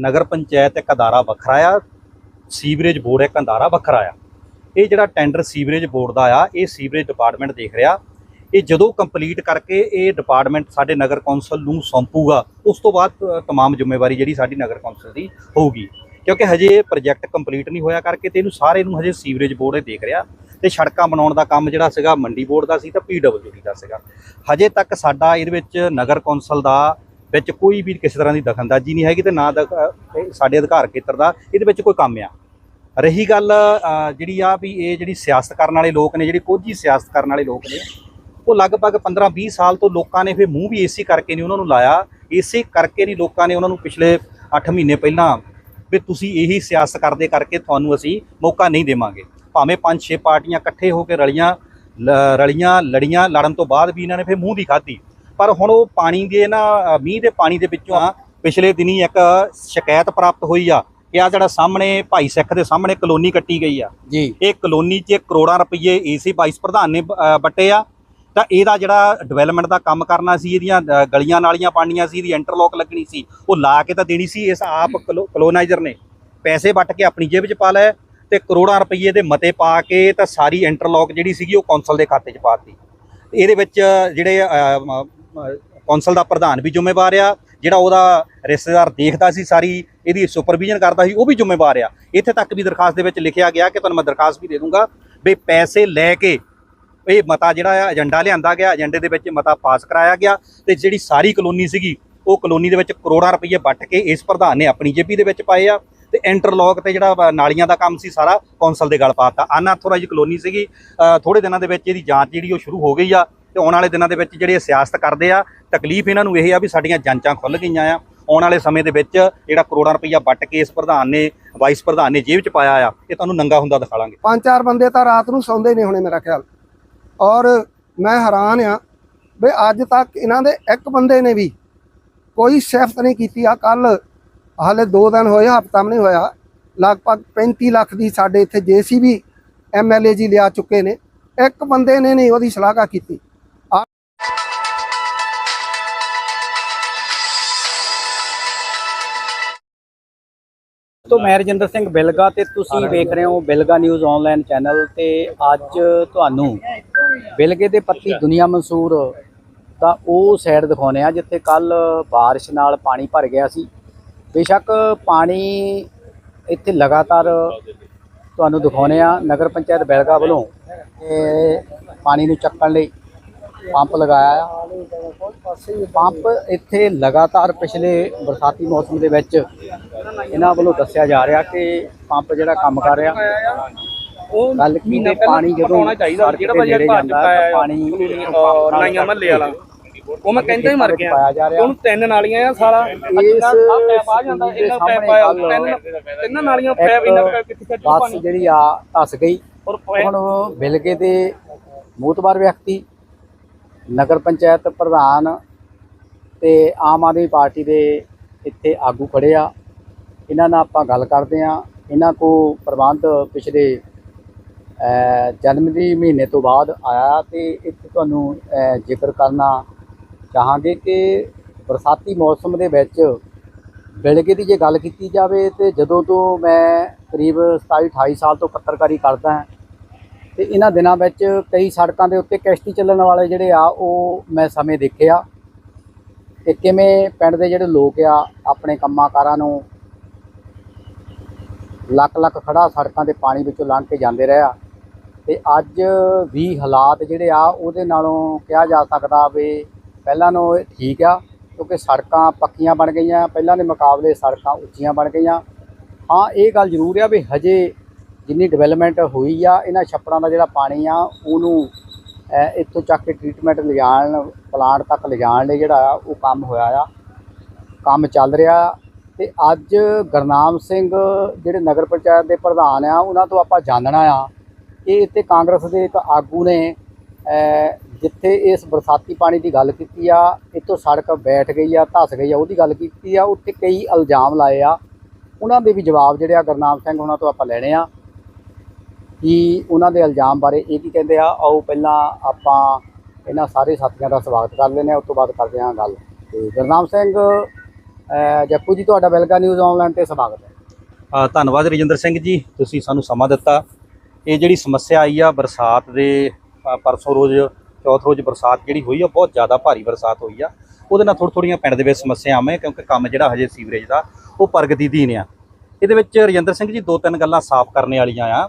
ਨਗਰ ਪੰਚਾਇਤ ਇੱਕ ਅਦਾਰਾ ਵੱਖਰਾ ਆ ਸੀਵਰੇਜ ਬੋਰਡ ਇੱਕ ਅਦਾਰਾ ਵੱਖਰਾ ਆ। ਇਹ ਜਿਹੜਾ ਟੈਂਡਰ ਸੀਵਰੇਜ ਬੋਰਡ ਦਾ ਆ ਇਹ ਸੀਵਰੇਜ ਡਿਪਾਰਟਮੈਂਟ ਦੇਖ ਰਿਹਾ। ਇਹ ਜਦੋਂ ਕੰਪਲੀਟ ਕਰਕੇ ਇਹ ਡਿਪਾਰਟਮੈਂਟ ਸਾਡੇ ਨਗਰ ਕੌਂਸਲ ਨੂੰ ਸੌਂਪੂਗਾ ਉਸ ਤੋਂ ਬਾਅਦ ਅ, ਤਮਾਮ ਜ਼ਿੰਮੇਵਾਰੀ ਜਿਹੜੀ ਸਾਡੀ ਨਗਰ ਕੌਂਸਲ ਦੀ ਹੋਊਗੀ। ਕਿਉਂਕਿ ਹਜੇ ਇਹ ਪ੍ਰੋਜੈਕਟ ਕੰਪਲੀਟ ਨਹੀਂ ਹੋਇਆ ਕਰਕੇ ਤੇ ਇਹਨੂੰ ਸਾਰੇ ਨੂੰ ਹਜੇ ਸੀਵਰੇਜ ਬੋਰਡ ਇਹ ਦੇਖ ਰਿਹਾ। ਤੇ ਸੜਕਾਂ ਬਣਾਉਣ ਦਾ ਕੰਮ ਜਿਹੜਾ ਸੀਗਾ ਮੰਡੀ ਬੋਰਡ ਦਾ ਸੀ ਤਾਂ ਪੀਡਬਲਯੂਡੀ ਦਾ ਸੀਗਾ। ਹਜੇ ਤੱਕ ਸਾਡਾ ਇਹਦੇ ਵਿੱਚ ਨਗਰ ਕੌਂਸਲ ਦਾ ਵਿੱਚ ਕੋਈ ਵੀ ਕਿਸੇ ਤਰ੍ਹਾਂ ਦੀ ਦਖਲਅੰਦਾਜ਼ੀ ਨਹੀਂ ਹੈਗੀ ਤੇ ਨਾ ਦਖ- ਸਾਡੇ ਅਧਿਕਾਰ ਖੇਤਰ ਦਾ, ਇਹਦੇ ਵਿੱਚ ਕੋਈ ਕੰਮ ਆ। ਰਹੀ ਗੱਲ ਜਿਹੜੀ ਆ ਵੀ ਇਹ ਜਿਹੜੀ ਸਿਆਸਤ ਕਰਨ ਵਾਲੇ ਲੋਕ ਨੇ, ਜਿਹੜੀ ਕੋਝੀ ਸਿਆਸਤ ਕਰਨ ਵਾਲੇ ਲੋਕ ਨੇ, ਉਹ ਲਗਭਗ 15-20 ਸਾਲ ਤੋਂ ਲੋਕਾਂ ਨੇ ਫਿਰ ਮੂੰਹ ਵੀ ਏਸੀ ਕਰਕੇ ਨਹੀਂ ਉਹਨਾਂ ਨੂੰ ਲਾਇਆ। ਇਸੇ ਕਰਕੇ ਨਹੀਂ ਲੋਕਾਂ ਨੇ ਉਹਨਾਂ ਨੂੰ ਪਿਛਲੇ 8 ਮਹੀਨੇ ਪਹਿਲਾਂ ਵੀ ਤੁਸੀਂ ਇਹੀ ਸਿਆਸਤ ਕਰਦੇ ਕਰਕੇ ਤੁਹਾਨੂੰ ਅਸੀਂ ਮੌਕਾ ਨਹੀਂ ਦੇਵਾਂਗੇ। ਭਾਵੇਂ 5-6 ਪਾਰਟੀਆਂ ਇਕੱਠੇ ਹੋ ਕੇ ਰਲੀਆਂ, ਲ- ਰਲੀਆਂ, ਲੜੀਆਂ, ਲੜਨ ਤੋਂ ਬਾਅਦ ਵੀ ਇਹਨਾਂ ਨੇ ਫਿਰ ਮੂੰਹ ਦੀ ਖਾਧੀ। ਪਰ ਹੁਣ ਉਹ ਪਾਣੀ ਦੇ ਨਾ ਮੀਂਹ ਦੇ ਪਾਣੀ ਦੇ ਵਿੱਚੋਂ ਆ ਪਿਛਲੇ ਦਿਨੀ ਇੱਕ ਸ਼ਿਕਾਇਤ ਪ੍ਰਾਪਤ ਹੋਈ ਆ ਕਿ ਆ ਜਿਹੜਾ ਸਾਹਮਣੇ ਭਾਈ ਸਿੱਖ ਦੇ ਸਾਹਮਣੇ ਕਲੋਨੀ ਕੱਟੀ ਗਈ ਆ। ਜੀ। ਇਹ ਕਲੋਨੀ 'ਚ ਕਰੋੜਾਂ ਰੁਪਏ ਏਸੀ ਵਾਈਸ ਪ੍ਰਧਾਨ ਨੇ ਵੱਟੇ ਆ। ਤਾਂ ਇਹਦਾ ਜਿਹੜਾ ਡਿਵੈਲਪਮੈਂਟ ਦਾ ਕੰਮ ਕਰਨਾ ਸੀ ਇਹਦੀਆਂ ਗਲੀਆਂ ਨਾਲੀਆਂ ਪਾਣੀਆਂ ਸੀ ਇਹਦੀ ਇੰਟਰਲੋਕ ਲੱਗਣੀ ਸੀ ਉਹ ਲਾ ਕੇ ਤਾਂ ਦੇਣੀ ਸੀ ਇਸ ਆਪ ਕਲੋਨਾਈਜ਼ਰ ਨੇ। ਪੈਸੇ ਵੱਟ ਕੇ ਆਪਣੀ ਜੇਬ 'ਚ ਪਾ ਲਏ ਤੇ ਕਰੋੜਾਂ ਰੁਪਏ ਦੇ ਮਤੇ ਪਾ ਕੇ ਤਾਂ ਸਾਰੀ ਇੰਟਰਲੋਕ ਜਿਹੜੀ ਸੀਗੀ ਉਹ ਕੌਂਸਲ ਦੇ ਖਾਤੇ 'ਚ ਪਾਤੀ ਇਹਦੇ ਵਿੱਚ ਜਿਹੜੇ ਕੌਂਸਲ ਦਾ ਪ੍ਰਧਾਨ ਵੀ ਜ਼ਿੰਮੇਵਾਰ ਆ, ਜਿਹੜਾ ਉਹਦਾ ਰਿਸ਼ਤੇਦਾਰ ਦੇਖਦਾ ਸੀ ਸਾਰੀ, ਇਹਦੀ ਸੁਪਰਵੀਜ਼ਨ ਕਰਦਾ ਸੀ, ਉਹ ਵੀ ਜ਼ਿੰਮੇਵਾਰ ਆ। ਇੱਥੇ ਤੱਕ ਵੀ ਦਰਖਾਸਤ ਦੇ ਵਿੱਚ ਲਿਖਿਆ ਗਿਆ ਕਿ ਤੁਹਾਨੂੰ ਮੈਂ ਦਰਖਾਸਤ ਵੀ ਦੇ ਦੂੰਗਾ ਵੀ ਪੈਸੇ ਲੈ ਕੇ ਇਹ ਮਤਾ ਜਿਹੜਾ ਆ, ਏਜੰਡਾ ਲਿਆਂਦਾ ਗਿਆ, ਏਜੰਡੇ ਦੇ ਵਿੱਚ ਮਤਾ ਪਾਸ ਕਰਾਇਆ ਗਿਆ ਤੇ ਜਿਹੜੀ ਸਾਰੀ ਕਲੋਨੀ ਸੀਗੀ, ਉਹ ਕਲੋਨੀ ਦੇ ਵਿੱਚ ਕਰੋੜਾਂ ਰੁਪਏ ਵੱਟ ਕੇ ਇਸ ਪ੍ਰਧਾਨ ਨੇ ਆਪਣੀ ਜੇਬੀ ਦੇ ਵਿੱਚ ਪਾਏ ਆ ਤੇ ਇੰਟਰਲੋਕ ਤੇ ਜਿਹੜਾ ਨਾਲੀਆਂ ਦਾ ਕੰਮ ਸੀ ਸਾਰਾ ਕੌਂਸਲ ਦੇ ਗਲ ਪਾਤਾ ਅਨਆਥੋਰਾਈਜ਼ ਕਲੋਨੀ ਸੀਗੀ ਥੋੜੇ ਦਿਨਾਂ ਦੇ ਵਿੱਚ ਇਹਦੀ ਜਾਂਚ ਜਿਹੜੀ ਉਹ ਸ਼ੁਰੂ ਹੋ ਗਈ ਆ ਤੇ ਆਉਣ ਵਾਲੇ ਦਿਨਾਂ ਦੇ ਵਿੱਚ ਜਿਹੜੇ ਸਿਆਸਤ ਕਰਦੇ ਆ, ਤਕਲੀਫ ਇਹਨਾਂ ਨੂੰ ਇਹ ਆ ਵੀ ਸਾਡੀਆਂ ਜਾਂਚਾਂ ਖੁੱਲ ਗਈਆਂ ਆ। ਆਉਣ ਵਾਲੇ ਸਮੇਂ ਦੇ ਵਿੱਚ ਜਿਹੜਾ ਕਰੋੜਾਂ ਰੁਪਈਆ ਵੱਟ ਕੇ ਇਸ ਪ੍ਰਧਾਨ ਨੇ, ਵਾਈਸ ਪ੍ਰਧਾਨ ਨੇ ਜੇਬ 'ਚ ਪਾਇਆ ਆ, ਇਹ ਤੁਹਾਨੂੰ ਨੰਗਾ ਹੁੰਦਾ ਦਿਖਾ ਲਾਂਗੇ ਪੰਜ ਚਾਰ ਬੰਦੇ ਤਾਂ ਰਾਤ ਨੂੰ ਸੌਂਦੇ ਨਹੀਂ ਹੋਣੇ ਮੇਰਾ ਖਿਆਲ। ਔਰ ਮੈਂ ਹੈਰਾਨ ਆ ਵੀ ਅੱਜ ਤੱਕ ਇਹਨਾਂ ਦੇ ਇੱਕ ਬੰਦੇ ਨੇ ਵੀ ਕੋਈ ਸਿਫਤ ਨਹੀਂ ਕੀਤੀ ਆ। ਕੱਲ ਹਾਲੇ 2 ਦਿਨ ਹੋਏ, ਹਫਤਾ ਵੀ ਨਹੀਂ ਹੋਇਆ। ਲਗਭਗ 35 ਲੱਖ ਦੀ ਸਾਡੇ ਇੱਥੇ ਜੀਸੀਬੀ ਐਮਐਲਏ ਜੀ ਲਿਆ ਚੁੱਕੇ ਨੇ। ਇੱਕ ਬੰਦੇ ਨੇ ਨਹੀਂ ਉਹਦੀ ਸ਼ਲਾਘਾ ਕੀਤੀ। ਤੋਂ ਮੈਂ ਰਜਿੰਦਰ ਸਿੰਘ ਬਿਲਗਾ ਤੇ ਤੁਸੀਂ ਵੇਖ ਰਹੇ ਹੋ ਬਿਲਗਾ ਨਿਊਜ਼ ਆਨਲਾਈਨ ਚੈਨਲ ਤੇ ਅੱਜ ਤੁਹਾਨੂੰ ਬਿਲਗੇ ਦੇ ਪੱਤੀ ਦੁਨੀਆ ਮਨਸੂਰ ਦਾ ਉਹ ਸਾਈਡ ਦਿਖਾਉਨੇ ਆ ਜਿੱਥੇ ਕੱਲ بارش ਨਾਲ ਪਾਣੀ ਭਰ ਗਿਆ ਸੀ ਬੇਸ਼ੱਕ ਪਾਣੀ ਇੱਥੇ ਲਗਾਤਾਰ ਤੁਹਾਨੂੰ ਦਿਖਾਉਨੇ ਆ ਨਗਰ ਪੰਚਾਇਤ ਬਿਲਗਾ ਵੱਲੋਂ ਇਹ ਪਾਣੀ ਨੂੰ ਚੱਕਣ ਲਈ ਪੰਪ ਲਗਾਇਆ ਆ। ਪੰਪ ਇੱਥੇ ਲਗਾਤਾਰ ਪਿਛਲੇ ਬਰਸਾਤੀ ਮੌਸਮ ਦੇ ਵਿੱਚ ਇਹਨਾਂ ਵੱਲੋਂ ਦੱਸਿਆ ਜਾ ਰਿਹਾ ਕਿ ਪੰਪ ਜਿਹੜਾ ਕੰਮ ਕਰ ਰਿਹਾ ਉਹ ਗੱਲ ਕੀ ਨੇ ਪਾਣੀ ਜਦੋਂ ਪਟਾਉਣਾ ਚਾਹੀਦਾ ਜਿਹੜਾ ਭਾਜੀ ਘਰ ਚੁੱਕਾ ਹੈ ਪਾਣੀ ਨਾਈਆਂ ਮਹੱਲੇ ਵਾਲਾ। ਉਹ ਮੈਂ ਕਹਿੰਦਾ ਹੀ ਮਰ ਗਿਆ। ਉਹਨੂੰ ਤਿੰਨ ਨਾਲੀਆਂ ਆ ਸਾਲਾ। ਇਸ ਆ ਪੈਪ ਆ ਜਾਂਦਾ ਇਹਨਾਂ ਪੈਪ ਕੱਲ੍ਹ ਤਿੰਨ ਤਿੰਨ ਨਾਲੀਆਂ ਪੈਪ ਇਹਨਾਂ ਪੈਪ ਕਿੱਥੇ ਕੱਢੂ ਪਾਣੀ ਜਿਹੜੀ ਆ ਧਸ ਗਈ। ਹੁਣ ਬਿਲਗੇ ਦੇ ਮੂਤਬਾਰ ਵਿਅਕਤੀ ਨਗਰ ਪੰਚਾਇਤ ਪ੍ਰਧਾਨ ਤੇ ਆਮ ਆਦਮੀ ਪਾਰਟੀ ਦੇ ਇੱਥੇ ਆਗੂ ਖੜੇ ਆ। ਇਹਨਾਂ ਨਾਲ ਆਪਾਂ ਗੱਲ ਕਰਦੇ ਆ ਇਹਨਾਂ ਕੋ ਪ੍ਰਬੰਧ ਪਿਛਲੇ ਜਨਵਰੀ ਮਹੀਨੇ ਤੋਂ ਬਾਅਦ ਆਇਆ ਤੇ ਇੱਥੇ ਤੁਹਾਨੂੰ ਜ਼ਿਕਰ ਕਰਨਾ ਚਾਹਾਂਗੇ ਕਿ ਬਰਸਾਤੀ ਮੌਸਮ ਦੇ ਵਿੱਚ ਬਿਲਗੇ ਦੀ ਜੇ ਗੱਲ ਕੀਤੀ ਜਾਵੇ ਤੇ ਜਦੋਂ ਤੋਂ ਮੈਂ ਕਰੀਬ 27 28 ਸਾਲ ਤੋਂ ਪੱਤਰਕਾਰੀ ਕਰਦਾ ਹਾਂ ਤੇ ਇਹਨਾਂ ਦਿਨਾਂ ਵਿੱਚ ਕਈ ਸੜਕਾਂ ਦੇ ਉੱਤੇ ਕਿਸ਼ਤੀ ਚੱਲਣ ਵਾਲੇ ਜਿਹੜੇ ਆ, ਉਹ ਮੈਂ ਸਮੇਂ ਦੇਖਿਆ। ਤੇ ਕਿਵੇਂ ਪਿੰਡ ਦੇ ਜਿਹੜੇ ਲੋਕ ਆ, ਆਪਣੇ ਕੰਮਾਂ ਕਾਰਾਂ ਨੂੰ ਲੱਖ ਲੱਖ ਖੜਾ ਸੜਕਾਂ ਦੇ ਪਾਣੀ ਵਿੱਚੋਂ ਲੰਘ ਕੇ ਜਾਂਦੇ ਰਹੇ ਆ। ਤੇ ਅੱਜ ਵੀ ਹਾਲਾਤ ਜਿਹੜੇ ਆ, ਉਹਦੇ ਨਾਲੋਂ ਕਿਹਾ ਜਾ ਸਕਦਾ ਵੀ ਪਹਿਲਾਂ ਨਾਲੋਂ ਇਹ ਠੀਕ ਆ, ਕਿਉਂਕਿ ਸੜਕਾਂ ਪੱਕੀਆਂ ਬਣ ਗਈਆਂ। ਪਹਿਲਾਂ ਦੇ ਮੁਕਾਬਲੇ ਸੜਕਾਂ ਉੱਚੀਆਂ ਬਣ ਗਈਆਂ। ਹਾਂ, ਇਹ ਗੱਲ ਜ਼ਰੂਰ ਆ ਵੀ ਹਜੇ ਜਿੰਨੀ ਡਿਵੈਲਪਮੈਂਟ ਹੋਈ ਆ, ਇਹਨਾਂ ਛੱਪੜਾਂ ਦਾ ਜਿਹੜਾ ਪਾਣੀ ਆ, ਉਹਨੂੰ ਇੱਥੋਂ ਚੱਕ ਕੇ ਟ੍ਰੀਟਮੈਂਟ ਲਿਜਾਣ ਪਲਾਂਟ ਤੱਕ ਲਿਜਾਣ ਲਈ ਜਿਹੜਾ ਆ, ਉਹ ਕੰਮ ਹੋਇਆ ਆ। ਕੰਮ ਚੱਲ ਰਿਹਾ ਤੇ ਅੱਜ ਗੁਰਨਾਮ ਸਿੰਘ ਜਿਹੜੇ ਨਗਰ ਪੰਚਾਇਤ ਦੇ ਪ੍ਰਧਾਨ ਆ, ਉਹਨਾਂ ਤੋਂ ਆਪਾਂ ਜਾਣਨਾ ਆ। ਇਹ ਇੱਥੇ ਕਾਂਗਰਸ ਦੇ ਇੱਕ ਆਗੂ ਨੇ ਜਿੱਥੇ ਇਸ ਬਰਸਾਤੀ ਪਾਣੀ ਦੀ ਗੱਲ ਕੀਤੀ ਆ, ਇੱਥੋਂ ਸੜਕ ਬੈਠ ਗਈ ਆ, ਧਸ ਗਈ ਆ, ਉਹਦੀ ਗੱਲ ਕੀਤੀ ਆ, ਉੱਥੇ ਕਈ ਇਲਜ਼ਾਮ ਲਾਏ ਆ। ਉਹਨਾਂ ਦੇ ਵੀ ਜਵਾਬ ਜਿਹੜੇ ਆ ਗੁਰਨਾਮ ਸਿੰਘ, ਉਹਨਾਂ ਤੋਂ ਆਪਾਂ ਲੈਣੇ ਆ। ਕਿ ਉਹਨਾਂ ਦੇ ਇਲਜ਼ਾਮ ਬਾਰੇ ਇਹ ਕੀ ਕਹਿੰਦੇ ਆ, ਆਓ ਪਹਿਲਾਂ ਆਪਾਂ ਇਹਨਾਂ ਸਾਰੇ ਸਾਥੀਆਂ ਦਾ ਸਵਾਗਤ ਕਰ ਲੈਂਦੇ ਆ ਉਸ ਤੋਂ ਬਾਅਦ ਕਰਦੇ ਹਾਂ ਗੱਲ। ਤੇ ਗੁਰਨਾਮ ਸਿੰਘ ਜੱਪੂ ਜੀ, ਤੁਹਾਡਾ ਵੈਲਕਮ ਨਿਊਜ਼ ਆਨਲਾਈਨ ਤੇ ਸਵਾਗਤ ਹੈ। ਧੰਨਵਾਦ ਰਜਿੰਦਰ ਸਿੰਘ ਜੀ, ਤੁਸੀਂ ਸਾਨੂੰ ਸਮਾਂ ਦਿੱਤਾ। ਇਹ ਜਿਹੜੀ ਸਮੱਸਿਆ ਆਈ ਆ ਬਰਸਾਤ ਦੇ ਪਰਸੋਂ ਰੋਜ਼, ਚੌਥ ਰੋਜ਼ ਬਰਸਾਤ ਜਿਹੜੀ ਹੋਈ ਆ, ਬਹੁਤ ਜ਼ਿਆਦਾ ਭਾਰੀ ਬਰਸਾਤ ਹੋਈ ਆ। ਉਹਦੇ ਨਾਲ ਥੋੜ੍ਹ ਥੋੜ੍ਹੀਆਂ ਪਿੰਡ ਦੇ ਵਿੱਚ ਸਮੱਸਿਆਵਾਂ ਹੈ ਕਿਉਂਕਿ ਕੰਮ ਜਿਹੜਾ ਹਜੇ ਸੀਵਰੇਜ ਦਾ, ਉਹ ਪ੍ਰਗਤੀਧੀਨ ਆ। ਇਹਦੇ ਵਿੱਚ ਰਜਿੰਦਰ ਸਿੰਘ ਜੀ ਦੋ ਤਿੰਨ ਗੱਲਾਂ ਸਾਫ਼ ਕਰਨੇ ਵਾਲੀਆਂ ਆ।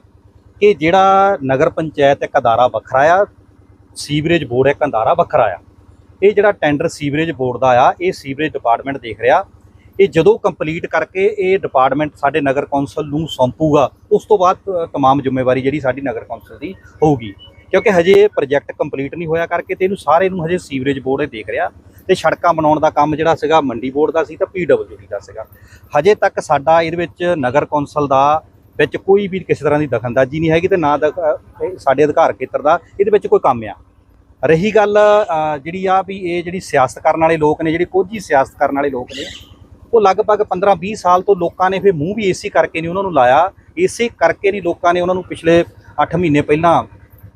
ਕਿ ਜਿਹੜਾ ਨਗਰ ਪੰਚਾਇਤ ਇੱਕ ਅਦਾਰਾ ਵੱਖਰਾ ਆ ਸੀਵਰੇਜ ਬੋਰਡ ਇੱਕ ਅਦਾਰਾ ਵੱਖਰਾ ਆ। ਇਹ ਜਿਹੜਾ ਟੈਂਡਰ ਸੀਵਰੇਜ ਬੋਰਡ ਦਾ ਆ ਇਹ ਸੀਵਰੇਜ ਡਿਪਾਰਟਮੈਂਟ ਦੇਖ ਰਿਹਾ। ਇਹ ਜਦੋਂ ਕੰਪਲੀਟ ਕਰਕੇ ਇਹ ਡਿਪਾਰਟਮੈਂਟ ਸਾਡੇ ਨਗਰ ਕੌਂਸਲ ਨੂੰ ਸੌਂਪੂਗਾ ਉਸ ਤੋਂ ਬਾਅਦ ਅ, ਤਮਾਮ ਜ਼ਿੰਮੇਵਾਰੀ ਜਿਹੜੀ ਸਾਡੀ ਨਗਰ ਕੌਂਸਲ ਦੀ ਹੋਊਗੀ। ਕਿਉਂਕਿ ਹਜੇ ਪ੍ਰੋਜੈਕਟ ਕੰਪਲੀਟ ਨਹੀਂ ਹੋਇਆ ਕਰਕੇ ਤੇ ਇਹਨੂੰ ਸਾਰੇ ਨੂੰ ਹਜੇ ਸੀਵਰੇਜ ਬੋਰਡ ਹੀ ਦੇਖ ਰਿਹਾ। ਤੇ ਸੜਕਾਂ ਬਣਾਉਣ ਦਾ ਕੰਮ ਜਿਹੜਾ ਸੀਗਾ ਮੰਡੀ ਬੋਰਡ ਦਾ ਸੀ ਤਾਂ ਪੀਡਬਲਯੂਡੀ ਦਾ ਸੀਗਾ। ਹਜੇ ਤੱਕ ਸਾਡਾ ਇਹਦੇ ਵਿੱਚ ਨਗਰ ਕੌਂਸਲ ਦਾ ਵਿੱਚ ਕੋਈ ਵੀ ਕਿਸੇ ਤਰ੍ਹਾਂ ਦੀ ਦਖਲਅੰਦਾਜ਼ੀ ਨਹੀਂ ਹੈਗੀ ਤੇ ਨਾ ਦਖ- ਸਾਡੇ ਅਧਿਕਾਰ ਖੇਤਰ ਦਾ, ਇਹਦੇ ਵਿੱਚ ਕੋਈ ਕੰਮ ਆ। ਰਹੀ ਗੱਲ ਜਿਹੜੀ ਆ ਵੀ ਇਹ ਜਿਹੜੀ ਸਿਆਸਤ ਕਰਨ ਵਾਲੇ ਲੋਕ ਨੇ, ਜਿਹੜੀ ਕੋਝੀ ਸਿਆਸਤ ਕਰਨ ਵਾਲੇ ਲੋਕ ਨੇ, ਉਹ ਲਗਭਗ 15-20 ਸਾਲ ਤੋਂ ਲੋਕਾਂ ਨੇ ਫਿਰ ਮੂੰਹ ਵੀ ਏਸੀ ਕਰਕੇ ਨਹੀਂ ਉਹਨਾਂ ਨੂੰ ਲਾਇਆ। ਇਸੇ ਕਰਕੇ ਨਹੀਂ ਲੋਕਾਂ ਨੇ ਉਹਨਾਂ ਨੂੰ ਪਿਛਲੇ 8 ਮਹੀਨੇ ਪਹਿਲਾਂ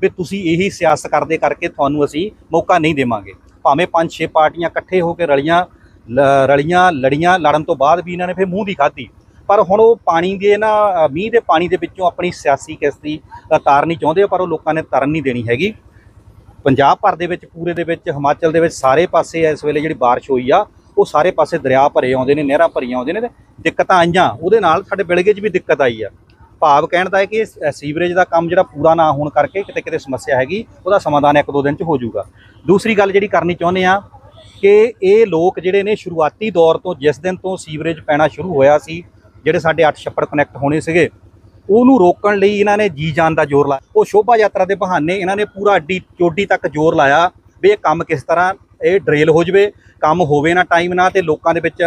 ਵੀ ਤੁਸੀਂ ਇਹੀ ਸਿਆਸਤ ਕਰਦੇ ਕਰਕੇ ਤੁਹਾਨੂੰ ਅਸੀਂ ਮੌਕਾ ਨਹੀਂ ਦੇਵਾਂਗੇ। ਭਾਵੇਂ 5-6 ਪਾਰਟੀਆਂ ਇਕੱਠੇ ਹੋ ਕੇ ਰਲੀਆਂ, ਲ- ਰਲੀਆਂ, ਲੜੀਆਂ ਲੜਨ ਤੋਂ ਬਾਅਦ ਵੀ ਇਹਨਾਂ ਨੇ ਫਿਰ ਮੂੰਹ ਦੀ ਖਾਧੀ। ਪਰ ਹੁਣ ਉਹ ਪਾਣੀ ਦੇ ਨਾ ਮੀਂਹ ਦੇ ਪਾਣੀ ਦੇ ਵਿੱਚੋਂ ਆਪਣੀ ਸਿਆਸੀ ਕਿਸ਼ਤੀ ਤਾਰਨੀ ਚਾਹੁੰਦੇ, ਪਰ ਉਹ ਲੋਕਾਂ ਨੇ ਤਰਨ ਨਹੀਂ ਦੇਣੀ ਹੈਗੀ। ਪੰਜਾਬ ਭਰ ਦੇ ਵਿੱਚ, ਪੂਰੇ ਦੇ ਵਿੱਚ, ਹਿਮਾਚਲ ਦੇ ਵਿੱਚ ਸਾਰੇ ਪਾਸੇ ਇਸ ਵੇਲੇ ਜਿਹੜੀ ਬਾਰਿਸ਼ ਹੋਈ ਆ, ਉਹ ਸਾਰੇ ਪਾਸੇ ਦਰਿਆ ਭਰੇ ਆਉਂਦੇ ਨੇ, ਨਹਿਰਾਂ ਭਰੀਆਂ ਆਉਂਦੇ ਨੇ ਤੇ ਦਿੱਕਤਾਂ ਆਈਆਂ। ਉਹਦੇ ਨਾਲ ਸਾਡੇ ਬਿਲਗੇ 'ਚ ਵੀ ਦਿੱਕਤ ਆਈ ਆ। ਭਾਵ ਕਹਿਣ ਦਾ ਹੈ ਕਿ ਸੀਵਰੇਜ ਦਾ ਕੰਮ ਜਿਹੜਾ ਪੂਰਾ ਨਾ ਹੋਣ ਕਰਕੇ ਕਿਤੇ ਕਿਤੇ ਸਮੱਸਿਆ ਹੈਗੀ, ਉਹਦਾ ਸਮਾਧਾਨ ਇੱਕ ਦੋ ਦਿਨ 'ਚ ਹੋ ਜਾਊਗਾ। ਦੂਸਰੀ ਗੱਲ ਜਿਹੜੀ ਕਰਨੀ ਚਾਹੁੰਦੇ ਆ ਕਿ ਇਹ ਲੋਕ ਜਿਹੜੇ ਨੇ, ਸ਼ੁਰੂਆਤੀ ਦੌਰ ਤੋਂ, ਜਿਸ ਦਿਨ ਤੋਂ ਸੀਵਰੇਜ ਪੈਣਾ ਸ਼ੁਰੂ ਹੋਇਆ ਸੀ ਜਿਹੜੇ ਸਾਡੇ 8 ਛੱਪੜ ਕਨੈਕਟ ਹੋਣੇ ਸੀਗੇ, ਉਹਨੂੰ ਰੋਕਣ ਲਈ ਇਹਨਾਂ ਨੇ ਜੀ ਜਾਨ ਦਾ ਜ਼ੋਰ ਲਾਇਆ। ਉਹ ਸ਼ੋਭਾ ਯਾਤਰਾ ਦੇ ਬਹਾਨੇ ਇਹਨਾਂ ਨੇ ਪੂਰਾ ਅੱਡੀ ਚੋਡੀ ਤੱਕ ਜ਼ੋਰ ਲਾਇਆ ਵੀ ਇਹ ਕੰਮ ਕਿਸ ਤਰ੍ਹਾਂ ਇਹ ਡਰੇਲ ਹੋ ਜਵੇ, ਕੰਮ ਹੋਵੇ ਨਾ ਟਾਈਮ ਨਾ ਤੇ ਲੋਕਾਂ ਦੇ ਵਿੱਚ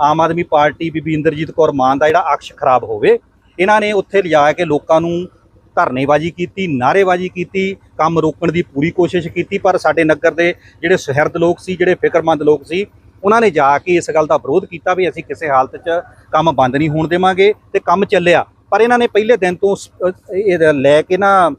ਆਮ ਆਦਮੀ ਪਾਰਟੀ ਬੀਬੀ ਇੰਦਰਜੀਤ ਕੌਰ ਮਾਨ ਦਾ ਜਿਹੜਾ ਅਕਸ਼ ਖਰਾਬ ਹੋਵੇ, ਇਹਨਾਂ ਨੇ ਉੱਥੇ ਲਿਜਾ ਕੇ ਲੋਕਾਂ ਨੂੰ ਧਰਨੇਬਾਜ਼ੀ ਕੀਤੀ, ਨਾਅਰੇਬਾਜ਼ੀ ਕੀਤੀ, ਕੰਮ ਰੋਕਣ ਦੀ ਪੂਰੀ ਕੋਸ਼ਿਸ਼ ਕੀਤੀ, ਪਰ ਸਾਡੇ ਨਗਰ ਦੇ ਜਿਹੜੇ ਸੁਹਿਰਦ ਲੋਕ ਸੀ, ਜਿਹੜੇ ਫਿਕਰਮੰਦ ਲੋਕ ਸੀ ਉਹਨਾਂ ਨੇ ਜਾ ਕੇ ਇਸ ਗੱਲ ਦਾ ਵਿਰੋਧ ਕੀਤਾ ਵੀ ਅਸੀਂ ਕਿਸੇ ਹਾਲਤ 'ਚ ਕੰਮ ਬੰਦ ਨਹੀਂ ਹੋਣ ਦੇਵਾਂਗੇ ਤੇ ਕੰਮ ਚੱਲਿਆ। ਪਰ ਇਹਨਾਂ ਨੇ ਪਹਿਲੇ ਦਿਨ ਤੋਂ ਸ- ਇਹ ਲੈ ਕੇ ਨਾ